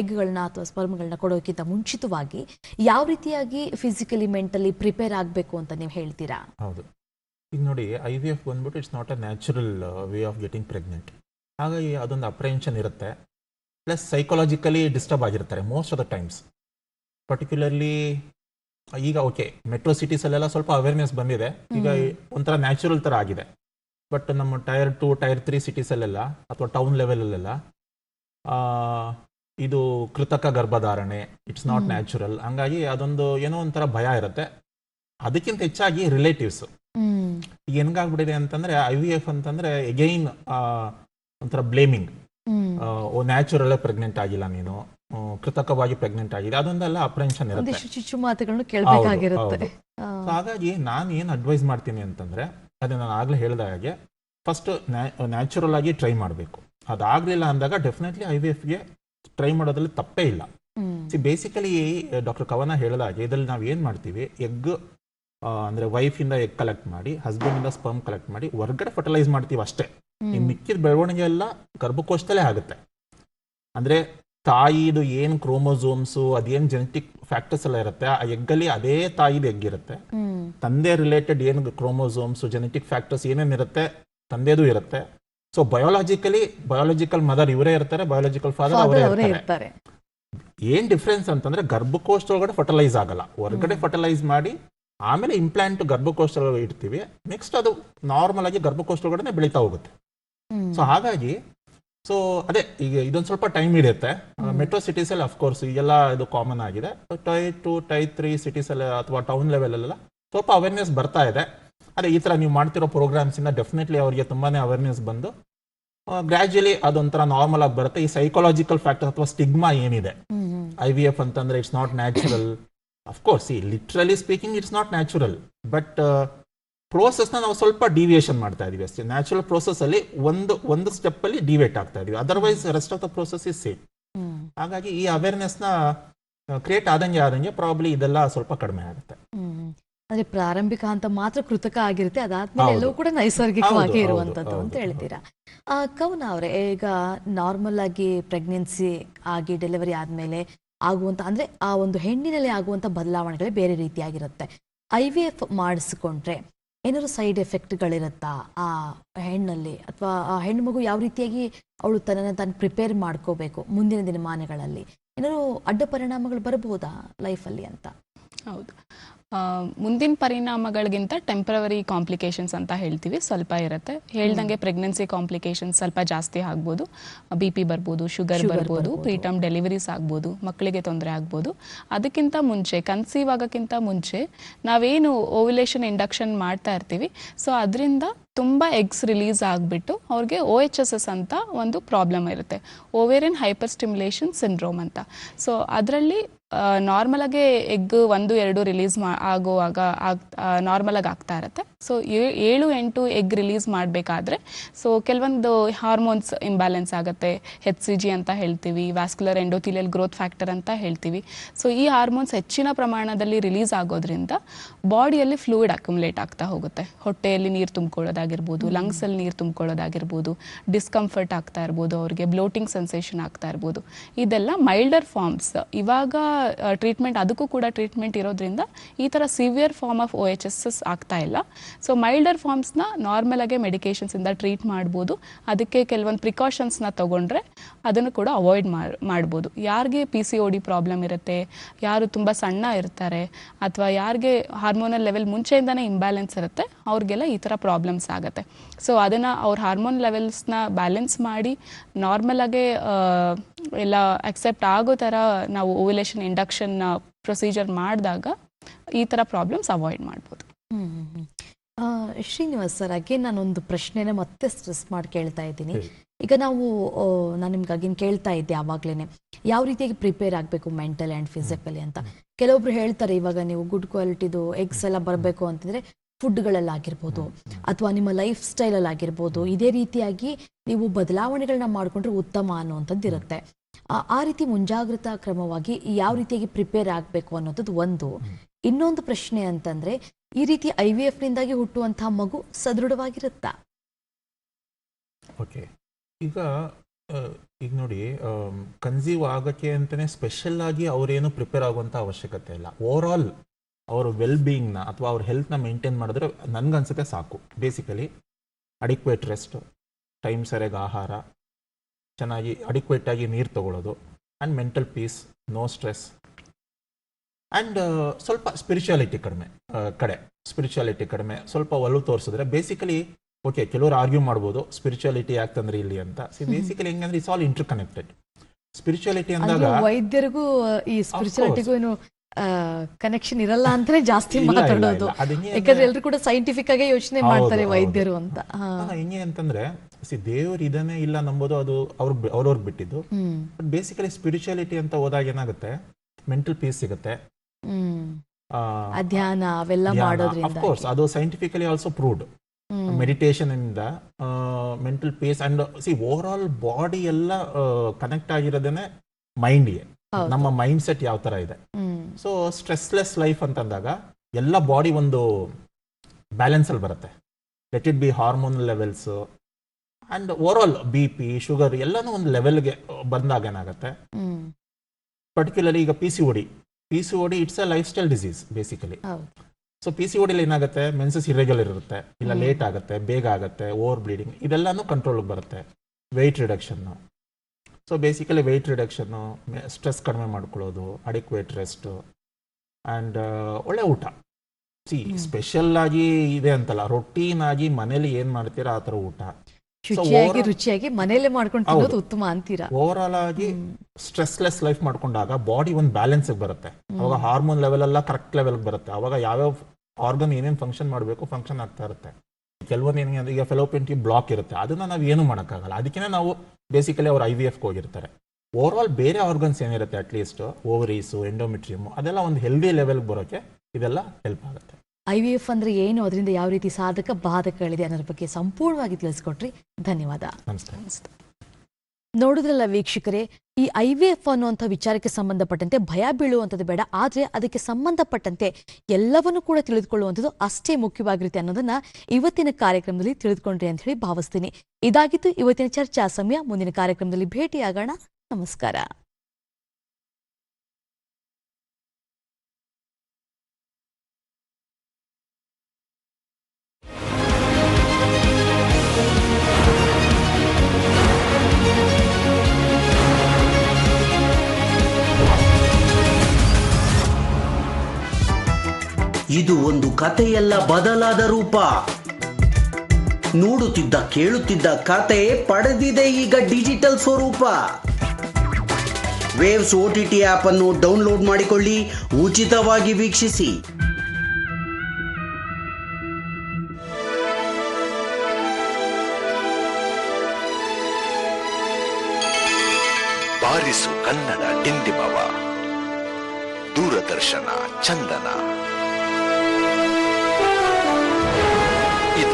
ಎಗ್ಗಳನ್ನ ಅಥವಾ ಸ್ಪರ್ಮ್ಗಳನ್ನ ಕೊಡೋಕ್ಕಿಂತ ಮುಂಚಿತವಾಗಿ ಯಾವ ರೀತಿಯಾಗಿ ಫಿಸಿಕಲಿ ಮೆಂಟಲಿ ಪ್ರಿಪೇರ್ ಆಗಬೇಕು ಅಂತ ನೀವು ಹೇಳ್ತೀರಾ? ಹೌದು. ಈಗ ನೋಡಿ ಐ ವಿ ಎಫ್ ಬಂದ್ಬಿಟ್ಟು it's not a natural way of getting pregnant ಹಾಗಾಗಿ ಅದೊಂದು ಅಪ್ರೆನ್ಷನ್ ಇರುತ್ತೆ. ಪ್ಲಸ್ ಸೈಕಾಲಜಿಕಲಿ ಡಿಸ್ಟರ್ಬ್ ಆಗಿರ್ತಾರೆ most of the times particularly ಈಗ ಓಕೆ ಮೆಟ್ರೋ ಸಿಟೀಸಲ್ಲೆಲ್ಲ ಸ್ವಲ್ಪ ಅವೇರ್ನೆಸ್ ಬಂದಿದೆ. ಈಗ ಒಂಥರ ನ್ಯಾಚುರಲ್ ಥರ ಆಗಿದೆ. ಬಟ್ ನಮ್ಮ ಟೈರ್ ಟು ಟೈರ್ ತ್ರೀ ಸಿಟೀಸಲ್ಲೆಲ್ಲ ಅಥವಾ ಟೌನ್ ಲೆವೆಲಲ್ಲೆಲ್ಲ ಇದು ಕೃತಕ ಗರ್ಭಧಾರಣೆ ಇಟ್ಸ್ ನಾಟ್ ನ್ಯಾಚುರಲ್ ಹಂಗಾಗಿ ಅದೊಂದು ಏನೋ ಒಂಥರ ಭಯ ಇರುತ್ತೆ. ಅದಕ್ಕಿಂತ ಹೆಚ್ಚಾಗಿ ರಿಲೇಟಿವ್ಸ್ ಈಗ ಹೆಂಗಾಗ್ಬಿಟ್ಟಿದೆ ಅಂತಂದ್ರೆ ಐ ವಿ ಎಫ್ ಅಂತಂದ್ರೆ ಎಗೈನ್ ಒಂಥರ ಬ್ಲೇಮಿಂಗ್ ಓ ನ್ಯಾಚುರಲ್ ಪ್ರೆಗ್ನೆಂಟ್ ಆಗಿಲ್ಲ ನೀನು. ಕೃತಕವಾಗಿ ಪ್ರೆಗ್ನೆಂಟ್ ಆಗಿದೆ ಅದೊಂದೆಲ್ಲ ಅಪ್ರೆನ್ಷನ್ ಇರುತ್ತೆ. ಮಾತುಗಳನ್ನು ಕೇಳಬೇಕಾಗಿರುತ್ತೆ. ಹಾಗಾಗಿ ನಾನು ಏನು ಅಡ್ವೈಸ್ ಮಾಡ್ತೀನಿ ಅಂತಂದ್ರೆ ಅದೇ ನಾನು ಆಗ್ಲೇ ಹೇಳಿದ ಹಾಗೆ ಫಸ್ಟ್ ನ್ಯಾಚುರಲ್ ಆಗಿ ಟ್ರೈ ಮಾಡಬೇಕು. ಅದಾಗ್ಲಿಲ್ಲ ಅಂದಾಗ ಡೆಫಿನೆಟ್ಲಿ ಐ ವಿ ಎಫ್ಗೆ ಟ್ರೈ ಮಾಡೋದ್ರಲ್ಲಿ ತಪ್ಪೇ ಇಲ್ಲ. ಸಿ ಬೇಸಿಕಲಿ ಡಾಕ್ಟರ್ ಕವನ ಹೇಳಿದ ಹಾಗೆ ಇದ್ರಲ್ಲಿ ನಾವು ಏನು ಮಾಡ್ತೀವಿ ಎಗ್ ಅಂದರೆ ಇಂದ ಎಗ್ ಕಲೆಕ್ಟ್ ಮಾಡಿ ಹಸ್ಬೆಂಡಿಂದ ಸ್ಪರ್ಮ್ ಕಲೆಕ್ಟ್ ಮಾಡಿ ಹೊರ್ಗಡೆ ಫರ್ಟಿಲೈಸ್ ಮಾಡ್ತೀವಿ ಅಷ್ಟೇ. ಈ ಮಿಕ್ಕಿದ ಬೆಳವಣಿಗೆ ಎಲ್ಲ ಗರ್ಭಕೋಶದಲ್ಲೇ ಆಗುತ್ತೆ. ಅಂದ್ರೆ ತಾಯಿದು ಏನು ಕ್ರೋಮೋಸೋಮ್ಸ್ ಅದೇನು ಜೆನೆಟಿಕ್ ಫ್ಯಾಕ್ಟರ್ಸ್ ಎಲ್ಲ ಇರುತ್ತೆ ಆ ಎಗ್ಗಲ್ಲಿ ಅದೇ ತಾಯಿದು ಎಗ್ ಇರುತ್ತೆ. ತಂದೆ ರಿಲೇಟೆಡ್ ಏನು ಕ್ರೋಮೋಸೋಮ್ಸ್ ಜೆನೆಟಿಕ್ ಫ್ಯಾಕ್ಟರ್ಸ್ ಏನೇನಿರುತ್ತೆ ತಂದೆದು ಇರುತ್ತೆ. ಸೊ ಬಯೋಲಾಜಿಕಲಿ ಬಯೋಲಾಜಿಕಲ್ ಮದರ್ ಇವರೇ ಇರ್ತಾರೆ ಬಯೋಲಾಜಿಕಲ್ ಫಾದರ್ ಅವರೇ ಇರ್ತಾರೆ. ಏನ್ ಡಿಫ್ರೆನ್ಸ್ ಅಂತಂದ್ರೆ ಗರ್ಭಕೋಶದೊಳಗಡೆ ಫರ್ಟಿಲೈಸ್ ಆಗಲ್ಲ. ಹೊರಗಡೆ ಫರ್ಟಿಲೈಸ್ ಮಾಡಿ ಆಮೇಲೆ ಇಂಪ್ಲಾಂಟ್ ಗರ್ಭಕೋಶ ಇಡ್ತೀವಿ. ನೆಕ್ಸ್ಟ್ ಅದು ನಾರ್ಮಲ್ ಆಗಿ ಗರ್ಭಕೋಶಗಳನ್ನ ಬೆಳೀತಾ ಹೋಗುತ್ತೆ. ಸೊ ಹಾಗಾಗಿ ಸೊ ಅದೇ ಈಗ ಇದೊಂದು ಸ್ವಲ್ಪ ಟೈಮ್ ಹಿಡಿಯುತ್ತೆ. ಮೆಟ್ರೋ ಸಿಟೀಸ್ ಅಲ್ಲಿ ಅಫ್ಕೋರ್ಸ್ ಎಲ್ಲ ಇದು ಕಾಮನ್ ಆಗಿದೆ. Tier two tier three cities ಅಲ್ಲಿ ಅಥವಾ ಟೌನ್ ಲೆವೆಲ್ ಅಲ್ಲೆಲ್ಲ ಸ್ವಲ್ಪ ಅವೇರ್ನೆಸ್ ಬರ್ತಾ ಇದೆ. ಅದೇ ಈ ತರ ನೀವು ಮಾಡ್ತಿರೋ ಪ್ರೋಗ್ರಾಮ್ಸ್ ಇಂದ ಡೆಫಿನೆಟ್ಲಿ ಅವರಿಗೆ ತುಂಬಾನೇ ಅವೇರ್ನೆಸ್ ಬಂದು ಗ್ರಾಜ್ಯುಲಿ ಅದೊಂಥರ ನಾರ್ಮಲ್ ಆಗಿ ಬರುತ್ತೆ. ಈ ಸೈಕಾಲಜಿಕಲ್ ಫ್ಯಾಕ್ಟರ್ ಅಥವಾ ಸ್ಟಿಗ್ಮಾ ಏನಿದೆ? ಐ ವಿ ಎಫ್ ಅಂತಂದ್ರೆ it's not natural of course ಈ literally speaking it's not natural but ಪ್ರೋಸೆಸ್ನ ನಾವು ಸ್ವಲ್ಪ ಡಿವಿಯೇಷನ್ ಮಾಡ್ತಾ ಇದೀವಿ ಅಷ್ಟೇ. ನ್ಯಾಚುರಲ್ ಪ್ರೋಸೆಸ್ ಅಲ್ಲಿ ಒಂದು ಒಂದು ಸ್ಟೆಪ್ ಅಲ್ಲಿ ಡಿವೇಟ್ ಆಗ್ತಾ ಇದೀವಿ. Otherwise rest of the process is same ಹಾಗಾಗಿ ಈ ಅವೇರ್ನೆಸ್ನ ಕ್ರಿಯೇಟ್ ಆದಂಗೆ ಆದಂಗೆ ಪ್ರಾಬ್ಲಿ ಇದೆಲ್ಲ ಸ್ವಲ್ಪ ಕಡಿಮೆ ಆಗುತ್ತೆ. ಅಂದ್ರೆ ಪ್ರಾರಂಭಿಕ ಹಂತ ಮಾತ್ರ ಕೃತಕ ಆಗಿರುತ್ತೆ. ಅದಾದ್ಮೇಲೆ ಎಲ್ಲವೂ ಕೂಡ ನೈಸರ್ಗಿಕವಾಗಿ ಇರುವಂತದ್ದು ಅಂತ ಹೇಳ್ತೀರಾ? ಕವನ ಅವರೇ ಈಗ ನಾರ್ಮಲ್ ಆಗಿ ಪ್ರೆಗ್ನೆನ್ಸಿ ಆಗಿ ಡೆಲಿವರಿ ಆದ್ಮೇಲೆ ಆಗುವಂತ, ಅಂದ್ರೆ ಆ ಒಂದು ಹೆಣ್ಣಿನಲ್ಲಿ ಆಗುವಂತ ಬದಲಾವಣೆಗಳೇ ಬೇರೆ ರೀತಿಯಾಗಿರುತ್ತೆ. ಐ ವಿ ಎಫ್ ಮಾಡಿಸ್ಕೊಂಡ್ರೆ ಏನಾದ್ರು ಸೈಡ್ ಎಫೆಕ್ಟ್ಗಳಿರುತ್ತಾ? ಆ ಹೆಣ್ಣಲ್ಲಿ ಅಥವಾ ಆ ಹೆಣ್ಣು ಮಗು ಯಾವ ರೀತಿಯಾಗಿ ಅವಳು ತನ್ನನ್ನು ತಾನು ಪ್ರಿಪೇರ್ ಮಾಡ್ಕೋಬೇಕು ಮುಂದಿನ ದಿನಮಾನಗಳಲ್ಲಿ? ಏನಾದ್ರು ಅಡ್ಡ ಪರಿಣಾಮಗಳು ಬರಬಹುದಾ ಲೈಫಲ್ಲಿ ಅಂತ? ಹೌದು. ಮುಂದಿನ ಪರಿಣಾಮಗಳಿಗಿಂತ ಟೆಂಪ್ರವರಿ ಕಾಂಪ್ಲಿಕೇಶನ್ಸ್ ಅಂತ ಹೇಳ್ತೀವಿ. ಸ್ವಲ್ಪ ಇರುತ್ತೆ. ಹೇಳ್ದಂಗೆ ಪ್ರೆಗ್ನೆನ್ಸಿ ಕಾಂಪ್ಲಿಕೇಶನ್ಸ್ ಸ್ವಲ್ಪ ಜಾಸ್ತಿ ಆಗ್ಬೋದು. ಬಿ ಪಿ ಬರ್ಬೋದು ಶುಗರ್ ಬರ್ಬೋದು ಪ್ರೀಟಮ್ ಡೆಲಿವರೀಸ್ ಆಗ್ಬೋದು ಮಕ್ಕಳಿಗೆ ತೊಂದರೆ ಆಗ್ಬೋದು. ಅದಕ್ಕಿಂತ ಮುಂಚೆ ಕನ್ಸೀವ್ ಆಗೋಕ್ಕಿಂತ ಮುಂಚೆ ನಾವೇನು ಓವ್ಯುಲೇಷನ್ ಇಂಡಕ್ಷನ್ ಮಾಡ್ತಾ ಇರ್ತೀವಿ. ಸೊ ಅದರಿಂದ ತುಂಬ ಎಗ್ಸ್ ರಿಲೀಸ್ ಆಗಿಬಿಟ್ಟು ಅವ್ರಿಗೆ ಓ ಎಚ್ ಎಸ್ ಎಸ್ ಅಂತ ಒಂದು ಪ್ರಾಬ್ಲಮ್ ಇರುತ್ತೆ. ಓವೇರಿಯನ್ ಹೈಪರ್ ಸ್ಟಿಮ್ಯುಲೇಷನ್ ಸಿಂಡ್ರೋಮ್ ಅಂತ. ಸೊ ಅದರಲ್ಲಿ ನಾರ್ಮಲಾಗೆ ಎಗ್ ಒಂದು ಎರಡು ರಿಲೀಸ್ ಮಾ ಆಗುವಾಗ ಆಗ್ ನಾರ್ಮಲಾಗಿ ಆಗ್ತಾ ಇರುತ್ತೆ. ಸೊ ಏಳು ಎಂಟು ಎಗ್ ರಿಲೀಸ್ ಮಾಡಬೇಕಾದ್ರೆ ಸೊ ಕೆಲವೊಂದು ಹಾರ್ಮೋನ್ಸ್ ಇಂಬ್ಯಾಲೆನ್ಸ್ ಆಗುತ್ತೆ. ಹೆಚ್ ಸಿ ಜಿ ಅಂತ ಹೇಳ್ತೀವಿ ವ್ಯಾಸ್ಕ್ಯುಲರ್ ಎಂಡೋಥಿಲಿಯಲ್ ಗ್ರೋತ್ ಫ್ಯಾಕ್ಟರ್ ಅಂತ ಹೇಳ್ತೀವಿ. ಸೊ ಈ ಹಾರ್ಮೋನ್ಸ್ ಹೆಚ್ಚಿನ ಪ್ರಮಾಣದಲ್ಲಿ ರಿಲೀಸ್ ಆಗೋದ್ರಿಂದ ಬಾಡಿಯಲ್ಲಿ ಫ್ಲೂಯಿಡ್ ಅಕ್ಯುಮುಲೇಟ್ ಆಗ್ತಾ ಹೋಗುತ್ತೆ. ಹೊಟ್ಟೆಯಲ್ಲಿ ನೀರು ತುಂಬ್ಕೊಳ್ಳೋದಾಗಿರ್ಬೋದು ಲಂಗ್ಸಲ್ಲಿ ನೀರು ತುಂಬ್ಕೊಳ್ಳೋದಾಗಿರ್ಬೋದು ಡಿಸ್ಕಂಫರ್ಟ್ ಆಗ್ತಾ ಇರ್ಬೋದು ಅವ್ರಿಗೆ ಬ್ಲೋಟಿಂಗ್ ಸೆನ್ಸೇಷನ್ ಆಗ್ತಾ ಇರ್ಬೋದು. ಇದೆಲ್ಲ ಮೈಲ್ಡರ್ ಫಾರ್ಮ್ಸ್ ಇವಾಗ ಟ್ರೀಟ್ಮೆಂಟ್ ಅದಕ್ಕೂ ಕೂಡ ಟ್ರೀಟ್ಮೆಂಟ್ ಇರೋದ್ರಿಂದ ಈ ಥರ severe form of O H S S ಆಗ್ತಾ ಇಲ್ಲ. ಸೊ ಮೈಲ್ಡರ್ ಫಾರ್ಮ್ಸ್ನ ನಾರ್ಮಲಾಗೆ ಮೆಡಿಕೇಶನ್ಸಿಂದ ಟ್ರೀಟ್ ಮಾಡ್ಬೋದು. ಅದಕ್ಕೆ ಕೆಲವೊಂದು ಪ್ರಿಕಾಷನ್ಸ್ನ ತಗೊಂಡ್ರೆ ಅದನ್ನು ಕೂಡ ಅವಾಯ್ಡ್ ಮಾಡ್ಬೋದು. ಯಾರಿಗೆ P C O D problem ಇರುತ್ತೆ, ಯಾರು ತುಂಬ ಸಣ್ಣ ಇರ್ತಾರೆ, ಅಥವಾ ಯಾರಿಗೆ ಹಾರ್ಮೋನಲ್ ಲೆವೆಲ್ ಮುಂಚೆಯಿಂದನೇ ಇಂಬ್ಯಾಲೆನ್ಸ್ ಇರುತ್ತೆ, ಅವ್ರಿಗೆಲ್ಲ ಈ ಥರ ಪ್ರಾಬ್ಲಮ್ಸ್ ಆಗುತ್ತೆ. ಸೊ ಅದನ್ನು ಅವ್ರ ಹಾರ್ಮೋನ್ ಲೆವೆಲ್ಸ್ನ ಬ್ಯಾಲೆನ್ಸ್ ಮಾಡಿ ನಾರ್ಮಲಾಗೆ ಎಲ್ಲ ಅಕ್ಸೆಪ್ಟ್ ಆಗೋ ಥರ ನಾವು ಓವಿಲೇಷನ್ ಇಂಡಕ್ಷನ್ ಪ್ರೊಸೀಜರ್ ಮಾಡಿದಾಗ ಈ ಥರ ಪ್ರಾಬ್ಲಮ್ಸ್ ಅವಾಯ್ಡ್ ಮಾಡ್ಬೋದು. ಶ್ರೀನಿವಾಸ್ ಸರ್ ಅಗೇನ್ ನಾನೊಂದು ಪ್ರಶ್ನೆನ ಮತ್ತೆ ಸ್ಟ್ರೆಸ್ ಮಾಡಿ ಕೇಳ್ತಾ ಇದ್ದೀನಿ. ಈಗ ನಾವು ನಾನು ನಿಮ್ಗೆ ಅಗೇನ್ ಕೇಳ್ತಾ ಇದ್ದೆ ಆವಾಗ್ಲೇನೆ. ಯಾವ ರೀತಿಯಾಗಿ ಪ್ರಿಪೇರ್ ಆಗಬೇಕು ಮೆಂಟಲ್ ಆ್ಯಂಡ್ ಫಿಸಿಕಲಿ ಅಂತ? ಕೆಲವೊಬ್ರು ಹೇಳ್ತಾರೆ ಇವಾಗ ನೀವು ಗುಡ್ ಕ್ವಾಲಿಟಿದು ಎಗ್ಸ್ ಎಲ್ಲ ಬರಬೇಕು ಅಂತಂದ್ರೆ ಫುಡ್ಗಳಲ್ಲಾಗಿರ್ಬೋದು ಅಥವಾ ನಿಮ್ಮ ಲೈಫ್ ಸ್ಟೈಲಲ್ಲಿ ಆಗಿರ್ಬೋದು ಇದೇ ರೀತಿಯಾಗಿ ನೀವು ಬದಲಾವಣೆಗಳನ್ನ ಮಾಡಿಕೊಂಡ್ರೆ ಉತ್ತಮ ಅನ್ನುವಂಥದ್ದು ಇರುತ್ತೆ. ಆ- ಆ ರೀತಿ ಮುಂಜಾಗ್ರತಾ ಕ್ರಮವಾಗಿ ಯಾವ ರೀತಿಯಾಗಿ ಪ್ರಿಪೇರ್ ಆಗಬೇಕು ಅನ್ನೋದು ಒಂದು. ಇನ್ನೊಂದು ಪ್ರಶ್ನೆ ಅಂತಂದ್ರೆ ಈ ರೀತಿ ಐ ವಿ ಎಫ್ ನಿಂದಾಗಿ ಹುಟ್ಟುವಂತಹ ಮಗು ಸದೃಢವಾಗಿರುತ್ತಾ? ಓಕೆ. ಈಗ ಈಗ ನೋಡಿ ಕನ್ಸೀವ್ ಆಗಕ್ಕೆ ಅಂತಾನೆ ಸ್ಪೆಷಲ್ ಆಗಿ ಅವರೇನು ಪ್ರಿಪೇರ್ ಆಗುವಂತ ಅವಶ್ಯಕತೆ ಇಲ್ಲ. ಓವರ್ ಆಲ್ ಅವ್ರ ವೆಲ್ ಬೀಯಿಂಗ್ನ ಅಥವಾ ಅವ್ರ ಹೆಲ್ತ್ನ ಮೇಂಟೈನ್ ಮಾಡಿದ್ರೆ ನನ್ಗನ್ಸುತ್ತೆ ಸಾಕು. ಬೇಸಿಕಲಿ ಅಡಿಕ್ವೇಟ್ ರೆಸ್ಟ್, ಟೈಮ್ ಸರಿಯಾಗಿ ಆಹಾರ, ಚೆನ್ನಾಗಿ ಅಡಿಕ್ವೇಟ್ ಆಗಿ ನೀರು ತಗೊಳ್ಳೋದು and mental peace, no stress and ಸ್ವಲ್ಪ ಸ್ಪಿರಿಚುಯಾಲಿಟಿ ಕಡಿಮೆ ಕಡೆ. ಸ್ಪಿರಿಚುಯಾಲಿಟಿ ಕಡಿಮೆ. ಸ್ವಲ್ಪ ಒಲವು ತೋರಿಸಿದ್ರೆ ಬೇಸಿಕಲಿ ಓಕೆ ಕೆಲವರು ಆರ್ಗ್ಯೂ ಮಾಡ್ಬೋದು ಸ್ಪಿರಿಚುಯಾಲಿಟಿ ಯಾಕೆ ತಂದ್ರೆ ಇಲ್ಲಿ ಅಂತ. ಬೇಸಿಕಲಿ ಹೆಂಗಂದ್ರೆ it's all interconnected spirituality ಅಂದಾಗ ವೈದ್ಯರಿಗೂ ಈ ಸ್ಪಿರಿಚುಯಾಲಿಟಿಗೂ ಏನು ಕನೆಕ್ಷನ್ ಇರಲ್ಲ ಅಂತಾನೆ ಜಾಸ್ತಿ ಮಾತಾಡೋದು. ಯಾಕಂದ್ರೆ ಎಲ್ಲರೂ ಕೂಡ ಸೈಂಟಿಫಿಕ್ ಆಗಿ ಯೋಚನೆ ಮಾಡ್ತಾರೆ ವೈದ್ಯರು ಅಂತ. ಹೆಂಗೆ ಅಂತಂದ್ರೆ ಸಿ ದೇವ್ರು ಇದನ್ನೇ ಇಲ್ಲ ನಂಬೋದು ಅದು ಅವ್ರ ಅವ್ರವ್ರಿಗೆ ಬಿಟ್ಟಿದ್ದು. ಬಟ್ ಬೇಸಿಕಲಿ ಸ್ಪಿರಿಚುಯಾಲಿಟಿ ಅಂತ ಹೋದಾಗ ಏನಾಗುತ್ತೆ? ಮೆಂಟಲ್ ಪೀಸ್ ಸಿಗುತ್ತೆ. ಧ್ಯಾನ ಅವೆಲ್ಲ ಮಾಡೋದ್ರಿಂದ ಕೋರ್ಸ್ ಅದು ಸೈಂಟಿಫಿಕಲಿ ಆಲ್ಸೋ ಪ್ರೂವ್ಡ್. ಮೆಡಿಟೇಷನ್ ಇಂದ mental peace and see overall body ಎಲ್ಲ ಕನೆಕ್ಟ್ ಆಗಿರೋದೇನೆ ಮೈಂಡ್ಗೆ ಗೆ. ನಮ್ಮ ಮೈಂಡ್ ಸೆಟ್ ಯಾವ ತರ ಇದೆ. ಸೊ ಸ್ಟ್ರೆಸ್ಲೆಸ್ ಲೈಫ್ ಅಂತಂದಾಗ ಎಲ್ಲ ಬಾಡಿ ಒಂದು ಬ್ಯಾಲೆನ್ಸ್ ಅಲ್ಲಿ ಬರುತ್ತೆ. Let it be hormone levels and overall B P sugar ಎಲ್ಲಾನು ಒಂದು ಲೆವೆಲ್ಗೆ ಬಂದಾಗ ಏನಾಗುತ್ತೆ? ಪರ್ಟಿಕ್ಯುಲರ್ಲಿ ಈಗ P C O D P C O D it's a lifestyle disease basically so P C ಓಡಿಲಿ ಏನಾಗುತ್ತೆ? ಮೆನ್ಸಸ್ ಇರೆಗ್ಯುಲರ್ ಇರುತ್ತೆ. ಇಲ್ಲ ಲೇಟ್ ಆಗುತ್ತೆ ಬೇಗ ಆಗುತ್ತೆ ಓವರ್ ಬ್ಲೀಡಿಂಗ್ ಇದೆಲ್ಲಾನು ಕಂಟ್ರೋಲ್ಗೆ ಬರುತ್ತೆ. Weight reduction so basically weight reduction stress ಕಡಿಮೆ ಮಾಡ್ಕೊಳ್ಳೋದು ಅಡಿಕ್ವೇಟ್ ರೆಸ್ಟು ಆ್ಯಂಡ್ ಒಳ್ಳೆ ಊಟ. ಸಿ ಸ್ಪೆಷಲ್ ಆಗಿ ಇದೆ ಅಂತಲ್ಲ ರೊಟೀನ್ ಆಗಿ ಮನೇಲಿ ಏನು ಮಾಡ್ತೀರಾ ಆ ಥರ ಊಟ. ಶುಚಿಯಾಗಿ ರುಚಿಯಾಗಿ ಮನೆಯಲ್ಲೇ ಮಾಡ್ಕೊಂಡು ತಿನ್ನೋದು ಉತ್ತಮ ಅಂತೀರಾ. ಓವರ್ ಆಲ್ ಆಗಿ ಸ್ಟ್ರೆಸ್ಲೆಸ್ ಲೈಫ್ ಮಾಡ್ಕೊಂಡಾಗ ಬಾಡಿ ಒಂದು ಬ್ಯಾಲೆನ್ಸ್ ಬರುತ್ತೆ. ಅವಾಗ ಹಾರ್ಮೋನ್ ಲೆವೆಲ್ ಎಲ್ಲ ಕರೆಕ್ಟ್ ಲೆವೆಲ್ ಬರುತ್ತೆ. ಅವಾಗ ಯಾವ್ಯಾವ ಆರ್ಗನ್ ಏನೇನು ಫಂಕ್ಷನ್ ಮಾಡಬೇಕು ಫಂಕ್ಷನ್ ಆಗ್ತಾ ಇರುತ್ತೆ. ಕೆಲವೊಂದು ಏನಿಗೆ ಅಂದ್ರೆ ಈಗ ಫೆಲೋಪೆಂಟಿ ಬ್ಲಾಕ್ ಇರುತ್ತೆ. ಅದನ್ನ ನಾವು ಏನು ಮಾಡೋಕ್ಕಾಗಲ್ಲ. ಅದಕ್ಕೆ ನಾವು ಬೇಸಿಕಲಿ ಅವ್ರು ಐ ವಿ ಎಫ್ ಹೋಗಿರ್ತಾರೆ. ಓವರ್ ಆಲ್ ಬೇರೆ ಆರ್ಗನ್ಸ್ ಏನಿರುತ್ತೆ ಅಟ್ಲೀಸ್ಟ್ ಓವರೀಸು ಎಂಡೋಮೆಟ್ರಿಯಮು ಅದೆಲ್ಲ ಒಂದು ಹೆಲ್ದಿ ಲೆವೆಲ್ಗೆ ಬರೋಕ್ಕೆ ಇದೆಲ್ಲ ಹೆಲ್ಪ್ ಆಗುತ್ತೆ. ಐ ವಿ ಎಫ್ ಅಂದ್ರೆ ಏನು? ಅದರಿಂದ ಯಾವ ರೀತಿ ಸಾಧಕ ಬಾಧಕಗಳಿದೆ ಅನ್ನೋದ್ರ ಬಗ್ಗೆ ಸಂಪೂರ್ಣವಾಗಿ ತಿಳಿಸ್ಕೊಟ್ರಿ. ಧನ್ಯವಾದ. ನಮಸ್ಕಾರ ನೋಡಿದ್ರಲ್ಲ ವೀಕ್ಷಕರೇ ಈ ಐ ವಿ ಎಫ್ ಅನ್ನುವಂಥ ವಿಚಾರಕ್ಕೆ ಸಂಬಂಧಪಟ್ಟಂತೆ ಭಯ ಬೀಳುವಂಥದ್ದು ಬೇಡ. ಆದರೆ ಅದಕ್ಕೆ ಸಂಬಂಧಪಟ್ಟಂತೆ ಎಲ್ಲವನ್ನೂ ಕೂಡ ತಿಳಿದುಕೊಳ್ಳುವಂಥದ್ದು ಅಷ್ಟೇ ಮುಖ್ಯವಾಗಿರುತ್ತೆ ಅನ್ನೋದನ್ನ ಇವತ್ತಿನ ಕಾರ್ಯಕ್ರಮದಲ್ಲಿ ತಿಳಿದುಕೊಂಡ್ರಿ ಅಂತ ಹೇಳಿ ಭಾವಿಸ್ತೀನಿ. ಇದಾಗಿತ್ತು ಇವತ್ತಿನ ಚರ್ಚಾ ಸಮಯ. ಮುಂದಿನ ಕಾರ್ಯಕ್ರಮದಲ್ಲಿ ಭೇಟಿಯಾಗೋಣ. ನಮಸ್ಕಾರ. ಇದು ಒಂದು ಕಥೆಯಲ್ಲ ಬದಲಾದ ರೂಪ. ನೋಡುತ್ತಿದ್ದ ಕೇಳುತ್ತಿದ್ದ ಕತೆ ಪಡೆದಿದೆ ಈಗ ಡಿಜಿಟಲ್ ಸ್ವರೂಪ. Waves O T T app ಅನ್ನು ಡೌನ್ಲೋಡ್ ಮಾಡಿಕೊಳ್ಳಿ, ಉಚಿತವಾಗಿ ವೀಕ್ಷಿಸಿ. ಬಾರಿಸು ಕನ್ನಡ ಡಿಂಡಿಮವ ದೂರದರ್ಶನ ಚಂದನ.